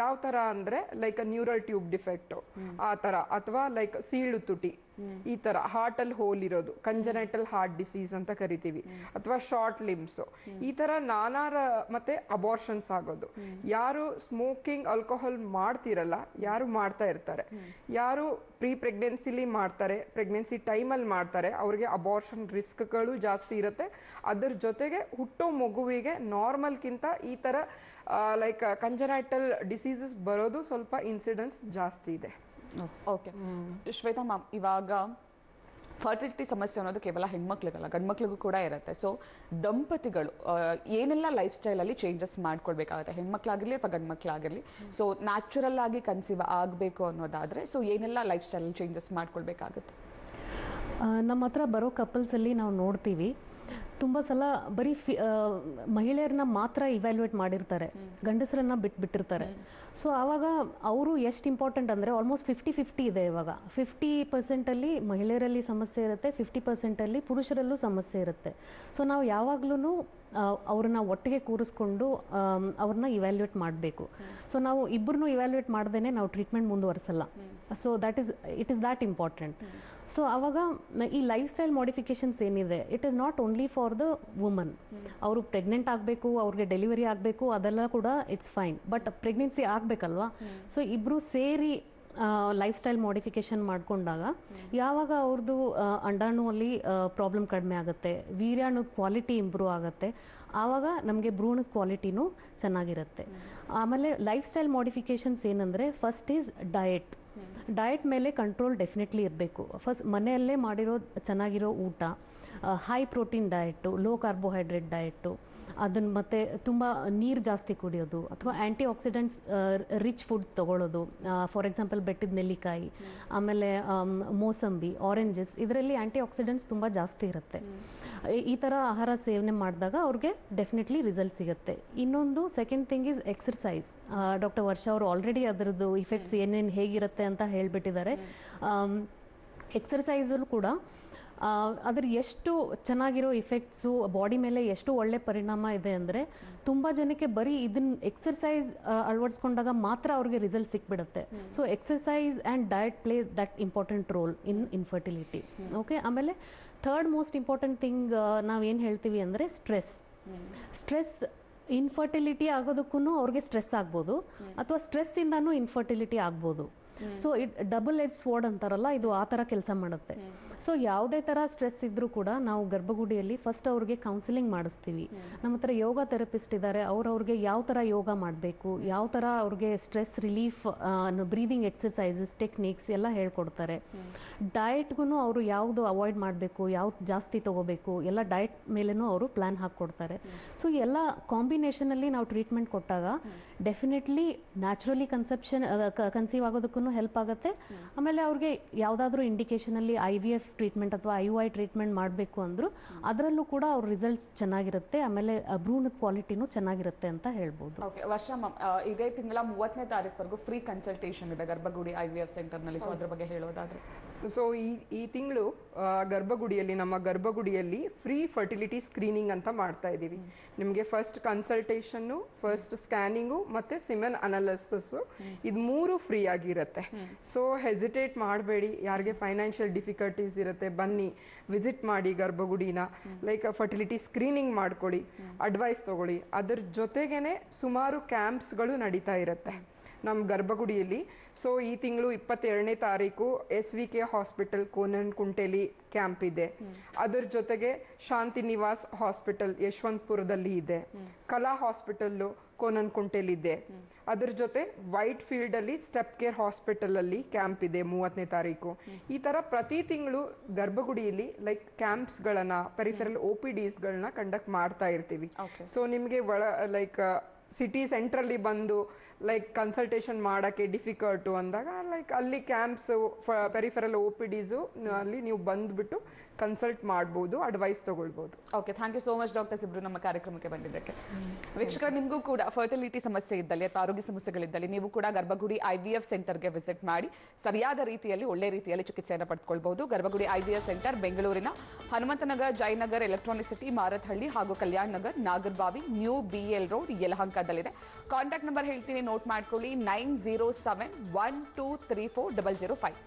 C: ಯಾವ ಥರ ಅಂದರೆ ಲೈಕ್ ನ್ಯೂರಲ್ ಟ್ಯೂಬ್ ಡಿಫೆಕ್ಟು ಆ ಥರ ಅಥವಾ ಲೈಕ್ ಸೀಳು ತುಟಿ ಈ ಥರ ಹಾರ್ಟಲ್ಲಿ ಹೋಲ್ ಇರೋದು ಕಂಜನೈಟಲ್ ಹಾರ್ಟ್ ಡಿಸೀಸ್ ಅಂತ ಕರಿತೀವಿ. ಅಥವಾ ಶಾರ್ಟ್ ಲಿಮ್ಸು ಈ ಥರ ನಾನಾ ಮತ್ತೆ ಅಬಾರ್ಷನ್ಸ್ ಆಗೋದು. ಯಾರು ಸ್ಮೋಕಿಂಗ್ ಆಲ್ಕೋಹಾಲ್ ಮಾಡ್ತಿರಲ್ಲ, ಯಾರು ಮಾಡ್ತಾ ಇರ್ತಾರೆ. ಯಾರು ಪ್ರೀ ಪ್ರೆಗ್ನೆನ್ಸಿಲಿ ಮಾಡ್ತಾರೆ ಪ್ರೆಗ್ನೆನ್ಸಿ ಟೈಮಲ್ಲಿ ಮಾಡ್ತಾರೆ, ಅವ್ರಿಗೆ ಅಬಾರ್ಷನ್ ರಿಸ್ಕ್ಗಳು ಜಾಸ್ತಿ ಇರುತ್ತೆ. ಅದ್ರ ಜೊತೆಗೆ ಹುಟ್ಟೋ ಮಗುವಿಗೆ ನಾರ್ಮಲ್ಗಿಂತ ಈ ಥರ ಲೈಕ್ ಕಂಜನೈಟಲ್ ಡಿಸೀಸಸ್ ಬರೋದು ಸ್ವಲ್ಪ ಇನ್ಸಿಡೆನ್ಸ್ ಜಾಸ್ತಿ ಇದೆ.
A: ಓಕೆ. ಶ್ವೇತಾ ಮ್ಯಾಮ್, ಇವಾಗ ಫರ್ಟಿಲಿಟಿ ಸಮಸ್ಯೆ ಅನ್ನೋದು ಕೇವಲ ಹೆಣ್ಮಕ್ಳಿಗಲ್ಲ, ಗಂಡ್ಮಕ್ಳಿಗೂ ಕೂಡ ಇರುತ್ತೆ. ಸೊ ದಂಪತಿಗಳು ಏನೆಲ್ಲ ಲೈಫ್ ಸ್ಟೈಲಲ್ಲಿ ಚೇಂಜಸ್ ಮಾಡ್ಕೊಳ್ಬೇಕಾಗುತ್ತೆ? ಹೆಣ್ಮಕ್ಳಾಗಿರಲಿ ಅಥವಾ ಗಂಡ್ಮಕ್ಳಾಗಿರಲಿ? ಸೊ ನ್ಯಾಚುರಲ್ ಆಗಿ ಕನ್ಸೀವ್ ಆಗಬೇಕು ಅನ್ನೋದಾದರೆ ಸೊ ಏನೆಲ್ಲ ಲೈಫ್ ಸ್ಟೈಲಲ್ಲಿ ಚೇಂಜಸ್ ಮಾಡ್ಕೊಳ್ಬೇಕಾಗುತ್ತೆ?
B: ನಮ್ಮ ಹತ್ರ ಬರೋ ಕಪಲ್ಸಲ್ಲಿ ನಾವು ನೋಡ್ತೀವಿ. ತುಂಬ ಸಲ ಬರೀ ಫಿ ಮಹಿಳೆಯರನ್ನ ಮಾತ್ರ ಇವ್ಯಾಲ್ಯೂಯೇಟ್ ಮಾಡಿರ್ತಾರೆ. ಗಂಡಸರನ್ನ ಬಿಟ್ಬಿಟ್ಟಿರ್ತಾರೆ ಸೊ ಆವಾಗ ಅವರು ಎಷ್ಟು ಇಂಪಾರ್ಟೆಂಟ್ ಅಂದರೆ ಆಲ್ಮೋಸ್ಟ್ ಫಿಫ್ಟಿ ಫಿಫ್ಟಿ ಇದೆ ಇವಾಗ. ಫಿಫ್ಟಿ ಪರ್ಸೆಂಟಲ್ಲಿ ಮಹಿಳೆಯರಲ್ಲಿ ಸಮಸ್ಯೆ ಇರುತ್ತೆ ಫಿಫ್ಟಿ ಪರ್ಸೆಂಟಲ್ಲಿ ಪುರುಷರಲ್ಲೂ ಸಮಸ್ಯೆ ಇರುತ್ತೆ. ಸೊ ನಾವು ಯಾವಾಗಲೂ ಅವ್ರನ್ನ ಒಟ್ಟಿಗೆ ಕೂರಿಸ್ಕೊಂಡು ಅವ್ರನ್ನ ಇವ್ಯಾಲ್ಯೂಯೇಟ್ ಮಾಡಬೇಕು. ಸೊ ನಾವು ಇಬ್ಬರನ್ನೂ ಇವ್ಯಾಲ್ಯೂಯೇಟ್ ಮಾಡ್ದೇ ನಾವು treatment ಮುಂದುವರಿಸಲ್ಲ. So that is it is that important so ಆವಾಗ ಈ ಲೈಫ್ ಸ್ಟೈಲ್ ಮಾಡಿಫಿಕೇಶನ್ಸ್ ಏನಿದೆ it is not only for the woman ಅವರು ಪ್ರೆಗ್ನೆಂಟ್ ಆಗಬೇಕು, ಅವ್ರಿಗೆ ಡೆಲಿವರಿ ಆಗಬೇಕು, ಅದೆಲ್ಲ ಕೂಡ ಇಟ್ಸ್ ಫೈನ್ ಬಟ್ ಪ್ರೆಗ್ನೆನ್ಸಿ ಆಗಬೇಕಲ್ವಾ? ಸೊ ಇಬ್ಬರು ಸೇರಿ ಲೈಫ್ ಸ್ಟೈಲ್ ಮಾಡಿಫಿಕೇಶನ್ ಮಾಡಿಕೊಂಡಾಗ, ಯಾವಾಗ ಅವ್ರದ್ದು ಅಂಡಾಣುವಲ್ಲಿ ಪ್ರಾಬ್ಲಮ್ ಕಡಿಮೆ ಆಗುತ್ತೆ, ವೀರ್ಯಾಣು ಕ್ವಾಲಿಟಿ ಇಂಪ್ರೂವ್ ಆಗುತ್ತೆ, ಆವಾಗ ನಮಗೆ ಭ್ರೂಣದ ಕ್ವಾಲಿಟಿನೂ ಚೆನ್ನಾಗಿರುತ್ತೆ. ಆಮೇಲೆ ಲೈಫ್ ಸ್ಟೈಲ್ ಮಾಡಿಫಿಕೇಶನ್ಸ್ ಏನಂದರೆ ಫಸ್ಟ್ ಈಸ್ ಡಯಟ್ ಡಯಟ್ ಮೇಲೆ ಕಂಟ್ರೋಲ್ ಡೆಫಿನೆಟ್ಲಿ ಇರಬೇಕು. ಫಸ್ಟ್ ಮನೆಯಲ್ಲೇ ಮಾಡಿರೋ ಚೆನ್ನಾಗಿರೋ ಊಟ high protein diet low carbohydrate diet ಅದನ್ನು ಮತ್ತೆ ತುಂಬ ನೀರು ಜಾಸ್ತಿ ಕುಡಿಯೋದು ಅಥವಾ ಆ್ಯಂಟಿ ಆಕ್ಸಿಡೆಂಟ್ಸ್ ರಿಚ್ ಫುಡ್ ತೊಗೊಳ್ಳೋದು ಫಾರ್ ಎಕ್ಸಾಂಪಲ್ ಬೆಟ್ಟದ ನೆಲ್ಲಿಕಾಯಿ, ಆಮೇಲೆ ಮೋಸಂಬಿ ಆರೆಂಜಸ್ ಇದರಲ್ಲಿ ಆ್ಯಂಟಿ ಆಕ್ಸಿಡೆಂಟ್ಸ್ ತುಂಬ ಜಾಸ್ತಿ ಇರುತ್ತೆ. ಈ- ಥರ ಆಹಾರ ಸೇವನೆ ಮಾಡಿದಾಗ ಅವ್ರಿಗೆ ಡೆಫಿನೆಟ್ಲಿ ರಿಸಲ್ಟ್ ಸಿಗುತ್ತೆ. ಇನ್ನೊಂದು second thing is exercise doctor Varsha ಅವರು ಆಲ್ರೆಡಿ ಅದರದ್ದು ಇಫೆಕ್ಟ್ಸ್ ಏನೇನು ಹೇಗಿರುತ್ತೆ ಅಂತ ಹೇಳಿಬಿಟ್ಟಿದ್ದಾರೆ. ಎಕ್ಸರ್ಸೈಸಲ್ಲೂ ಕೂಡ ಅದರ ಅದ್ರ ಎಷ್ಟು ಚೆನ್ನಾಗಿರೋ ಇಫೆಕ್ಟ್ಸು ಬಾಡಿ ಮೇಲೆ ಎಷ್ಟು ಒಳ್ಳೆ ಪರಿಣಾಮ ಇದೆ ಅಂದರೆ ತುಂಬ ಜನಕ್ಕೆ ಬರೀ ಇದನ್ನ ಎಕ್ಸರ್ಸೈಸ್ ಅಳವಡಿಸ್ಕೊಂಡಾಗ ಮಾತ್ರ ಅವ್ರಿಗೆ ರಿಸಲ್ಟ್ ಸಿಕ್ಬಿಡುತ್ತೆ. So exercise and diet play that important role in infertility okay ಆಮೇಲೆ ಥರ್ಡ್ ಮೋಸ್ಟ್ ಇಂಪಾರ್ಟೆಂಟ್ ಥಿಂಗ್ ನಾವೇನು ಹೇಳ್ತೀವಿ ಅಂದರೆ ಸ್ಟ್ರೆಸ್. ಸ್ಟ್ರೆಸ್ ಇನ್ಫರ್ಟಿಲಿಟಿ ಆಗೋದಕ್ಕೂ ಅವ್ರಿಗೆ ಸ್ಟ್ರೆಸ್ ಆಗ್ಬೋದು ಅಥವಾ ಸ್ಟ್ರೆಸ್ಸಿಂದನೂ ಇನ್ಫರ್ಟಿಲಿಟಿ ಆಗ್ಬೋದು. So it double edge sword ಅಂತಾರಲ್ಲ ಇದು ಆ ಥರ ಕೆಲಸ ಮಾಡುತ್ತೆ. ಸೊ ಯಾವುದೇ ಥರ ಸ್ಟ್ರೆಸ್ ಇದ್ದರೂ ಕೂಡ ನಾವು ಗರ್ಭಗುಡಿಯಲ್ಲಿ ಫಸ್ಟ್ ಅವ್ರಿಗೆ ಕೌನ್ಸಿಲಿಂಗ್ ಮಾಡಿಸ್ತೀವಿ. ನಮ್ಮ ಹತ್ರ ಯೋಗ ಥೆರಪಿಸ್ಟ್ ಇದ್ದಾರೆ ಅವ್ರವ್ರಿಗೆ ಯಾವ ಥರ ಯೋಗ ಮಾಡಬೇಕು ಯಾವ ಥರ ಅವ್ರಿಗೆ stress relief breathing exercises techniques ಎಲ್ಲ ಹೇಳ್ಕೊಡ್ತಾರೆ. ಡಯಟ್ಗೂ ಅವರು ಯಾವುದು ಅವಾಯ್ಡ್ ಮಾಡಬೇಕು ಯಾವ್ದು ಜಾಸ್ತಿ ತಗೋಬೇಕು ಎಲ್ಲ ಡಯಟ್ ಮೇಲೂ ಅವರು ಪ್ಲ್ಯಾನ್ ಹಾಕ್ಕೊಡ್ತಾರೆ. ಸೊ ಎಲ್ಲ ಕಾಂಬಿನೇಷನಲ್ಲಿ ನಾವು ಟ್ರೀಟ್ಮೆಂಟ್ ಕೊಟ್ಟಾಗ ಡೆಫಿನೆಟ್ಲಿ ನ್ಯಾಚುರಲಿ ಕನ್ಸೆಪ್ಷನ್ ಕನ್ಸೀವ್ ಆಗೋದಕ್ಕೂ ಹೆಲ್ಪ್ ಆಗುತ್ತೆ. ಆಮೇಲೆ ಅವ್ರಿಗೆ ಯಾವುದಾದ್ರೂ ಇಂಡಿಕೇಶನಲ್ಲಿ ಐ ವಿ ಎಫ್ ಟ್ರೀಟ್ಮೆಂಟ್ ಅಥವಾ ಐ ಯು ಐ ಟ್ರೀಟ್ಮೆಂಟ್ ಮಾಡಬೇಕು ಅಂದರೂ, ಅದರಲ್ಲೂ ಕೂಡ ಅವ್ರ ರಿಸಲ್ಟ್ಸ್ ಚೆನ್ನಾಗಿರುತ್ತೆ. ಆಮೇಲೆ ಭ್ರೂಣದ ಕ್ವಾಲಿಟಿನೂ ಚೆನ್ನಾಗಿರುತ್ತೆ ಅಂತ ಹೇಳ್ಬೋದು.
A: ಓಕೆ ವರ್ಷ ಇದೇ ತಿಂಗಳ ಮೂವತ್ತನೇ ತಾರೀಕುವರೆಗೂ ಫ್ರೀ ಕನ್ಸಲ್ಟೇಷನ್ ಇದೆ ಗರ್ಭಗುಡಿ ಐ ವಿ ಎಫ್ ಸೆಂಟರ್ನಲ್ಲಿ ಸೊ ಅದ್ರ ಬಗ್ಗೆ ಹೇಳೋದಾದ್ರೆ.
C: ಸೊ ಈ ಈ ತಿಂಗಳು ಗರ್ಭಗುಡಿಯಲ್ಲಿ, ನಮ್ಮ ಗರ್ಭಗುಡಿಯಲ್ಲಿ ಫ್ರೀ ಫರ್ಟಿಲಿಟಿ ಸ್ಕ್ರೀನಿಂಗ್ ಅಂತ ಮಾಡ್ತಾ ಇದ್ದೀವಿ. ನಿಮಗೆ ಫಸ್ಟ್ ಕನ್ಸಲ್ಟೇಷನ್ನು ಫಸ್ಟ್ ಸ್ಕ್ಯಾನಿಂಗು ಮತ್ತು ಸಿಮೆನ್ ಅನಾಲಿಸಸ್ಸು ಇದು ಮೂರು ಫ್ರೀ ಆಗಿರುತ್ತೆ. ಸೊ ಹೆಸಿಟೇಟ್ ಮಾಡಬೇಡಿ. ಯಾರಿಗೆ ಫೈನಾನ್ಷಿಯಲ್ ಡಿಫಿಕಲ್ಟೀಸ್ ಇರುತ್ತೆ, ಬನ್ನಿ. ವಿಸಿಟ್ ಮಾಡಿ ಗರ್ಭಗುಡಿನ. ಲೈಕ್ ಫರ್ಟಿಲಿಟಿ ಸ್ಕ್ರೀನಿಂಗ್ ಮಾಡ್ಕೊಳ್ಳಿ. ಅಡ್ವೈಸ್ ತಗೊಳ್ಳಿ. ಅದರ ಜೊತೆಗೇ ಸುಮಾರು ಕ್ಯಾಂಪ್ಸ್ಗಳು ನಡೀತಾ ಇರುತ್ತೆ. ನಮ್ಮ ಗರ್ಭಗುಡಿಯಲ್ಲಿ. ಸೊ ಈ ತಿಂಗಳು ಇಪ್ಪತ್ತೆರಡನೇ ತಾರೀಕು ಎಸ್ ವಿ ಕೆ ಹಾಸ್ಪಿಟಲ್ ಕೋನನ್ ಕುಂಟೆಲಿ ಕ್ಯಾಂಪ್ ಇದೆ. ಅದರ ಜೊತೆಗೆ ಶಾಂತಿ ನಿವಾಸ್ ಹಾಸ್ಪಿಟಲ್ ಯಶವಂತಪುರದಲ್ಲಿ ಇದೆ. ಕಲಾ ಹಾಸ್ಪಿಟಲ್ಲು ಕೋನನ್ ಕುಂಟೆಲಿದೆ ಅದ್ರ ಜೊತೆ ವೈಟ್ ಫೀಲ್ಡ್ ಅಲ್ಲಿ ಸ್ಟೆಪ್ ಕೇರ್ ಹಾಸ್ಪಿಟಲ್ ಅಲ್ಲಿ ಕ್ಯಾಂಪ್ ಇದೆ ಮೂವತ್ತನೇ ತಾರೀಕು. ಈ ತರ ಪ್ರತಿ ತಿಂಗಳು ಗರ್ಭಗುಡಿಯಲ್ಲಿ ಲೈಕ್ ಕ್ಯಾಂಪ್ಸ್ಗಳನ್ನ ಪೆರಿಫೆರಲ್ ಒ ಪಿ ಡಿಸ್ಗಳನ್ನ ಕಂಡಕ್ಟ್ ಮಾಡ್ತಾ ಇರ್ತೀವಿ. ಸೊ ನಿಮಗೆ ಒಳ ಲೈಕ್ ಸಿಟಿ ಸೆಂಟ್ರಲ್ಲಿ ಬಂದು ಲೈಕ್ ಕನ್ಸಲ್ಟೇಷನ್ ಮಾಡೋಕ್ಕೆ ಡಿಫಿಕಲ್ಟು ಅಂದಾಗ ಲೈಕ್ ಅಲ್ಲಿ camps peripheral O P Ds ಅಲ್ಲಿ ನೀವು ಬಂದುಬಿಟ್ಟು ಕನ್ಸಲ್ಟ್ ಮಾಡ್ಬೋದು advice ತೊಗೊಳ್ಬೋದು.
A: Okay thank you so much doctors ಇಬ್ರು ನಮ್ಮ ಕಾರ್ಯಕ್ರಮಕ್ಕೆ ಬಂದಿದ್ದಕ್ಕೆ. ವೀಕ್ಷಕರು, ನಿಮಗೂ ಕೂಡ ಫರ್ಟಿಲಿಟಿ ಸಮಸ್ಯೆ ಇದ್ದಲ್ಲಿ ಅಥವಾ ಆರೋಗ್ಯ ಸಮಸ್ಯೆಗಳಿದ್ದಲ್ಲಿ ನೀವು ಕೂಡ ಗರ್ಭಗುಡಿ ಐ ವಿ ಎಫ್ ಸೆಂಟರ್ಗೆ ವಿಸಿಟ್ ಮಾಡಿ, ಸರಿಯಾದ ರೀತಿಯಲ್ಲಿ, ಒಳ್ಳೆ ರೀತಿಯಲ್ಲಿ ಚಿಕಿತ್ಸೆಯನ್ನು ಪಡೆದುಕೊಳ್ಬಹುದು ಗರ್ಭಗುಡಿ ಐ ವಿ ಎಫ್ ಸೆಂಟರ್ ಬೆಂಗಳೂರಿನ ಹನುಮಂತನಗರ್, ಜಯನಗರ್ ಎಲೆಕ್ಟ್ರಾನಿಕ್ ಸಿಟಿ ಮಾರತ್ಹಳ್ಳಿ ಹಾಗೂ Kalyan Nagar, Nagarbhavi new B L road ಯಲಹಂಕದಲ್ಲಿದೆ. Contact number ಹೇಳ್ತೀನಿ ನೋಟ್ ಮಾಡ್ಕೊಳ್ಳಿ nine zero seven one two three four double zero five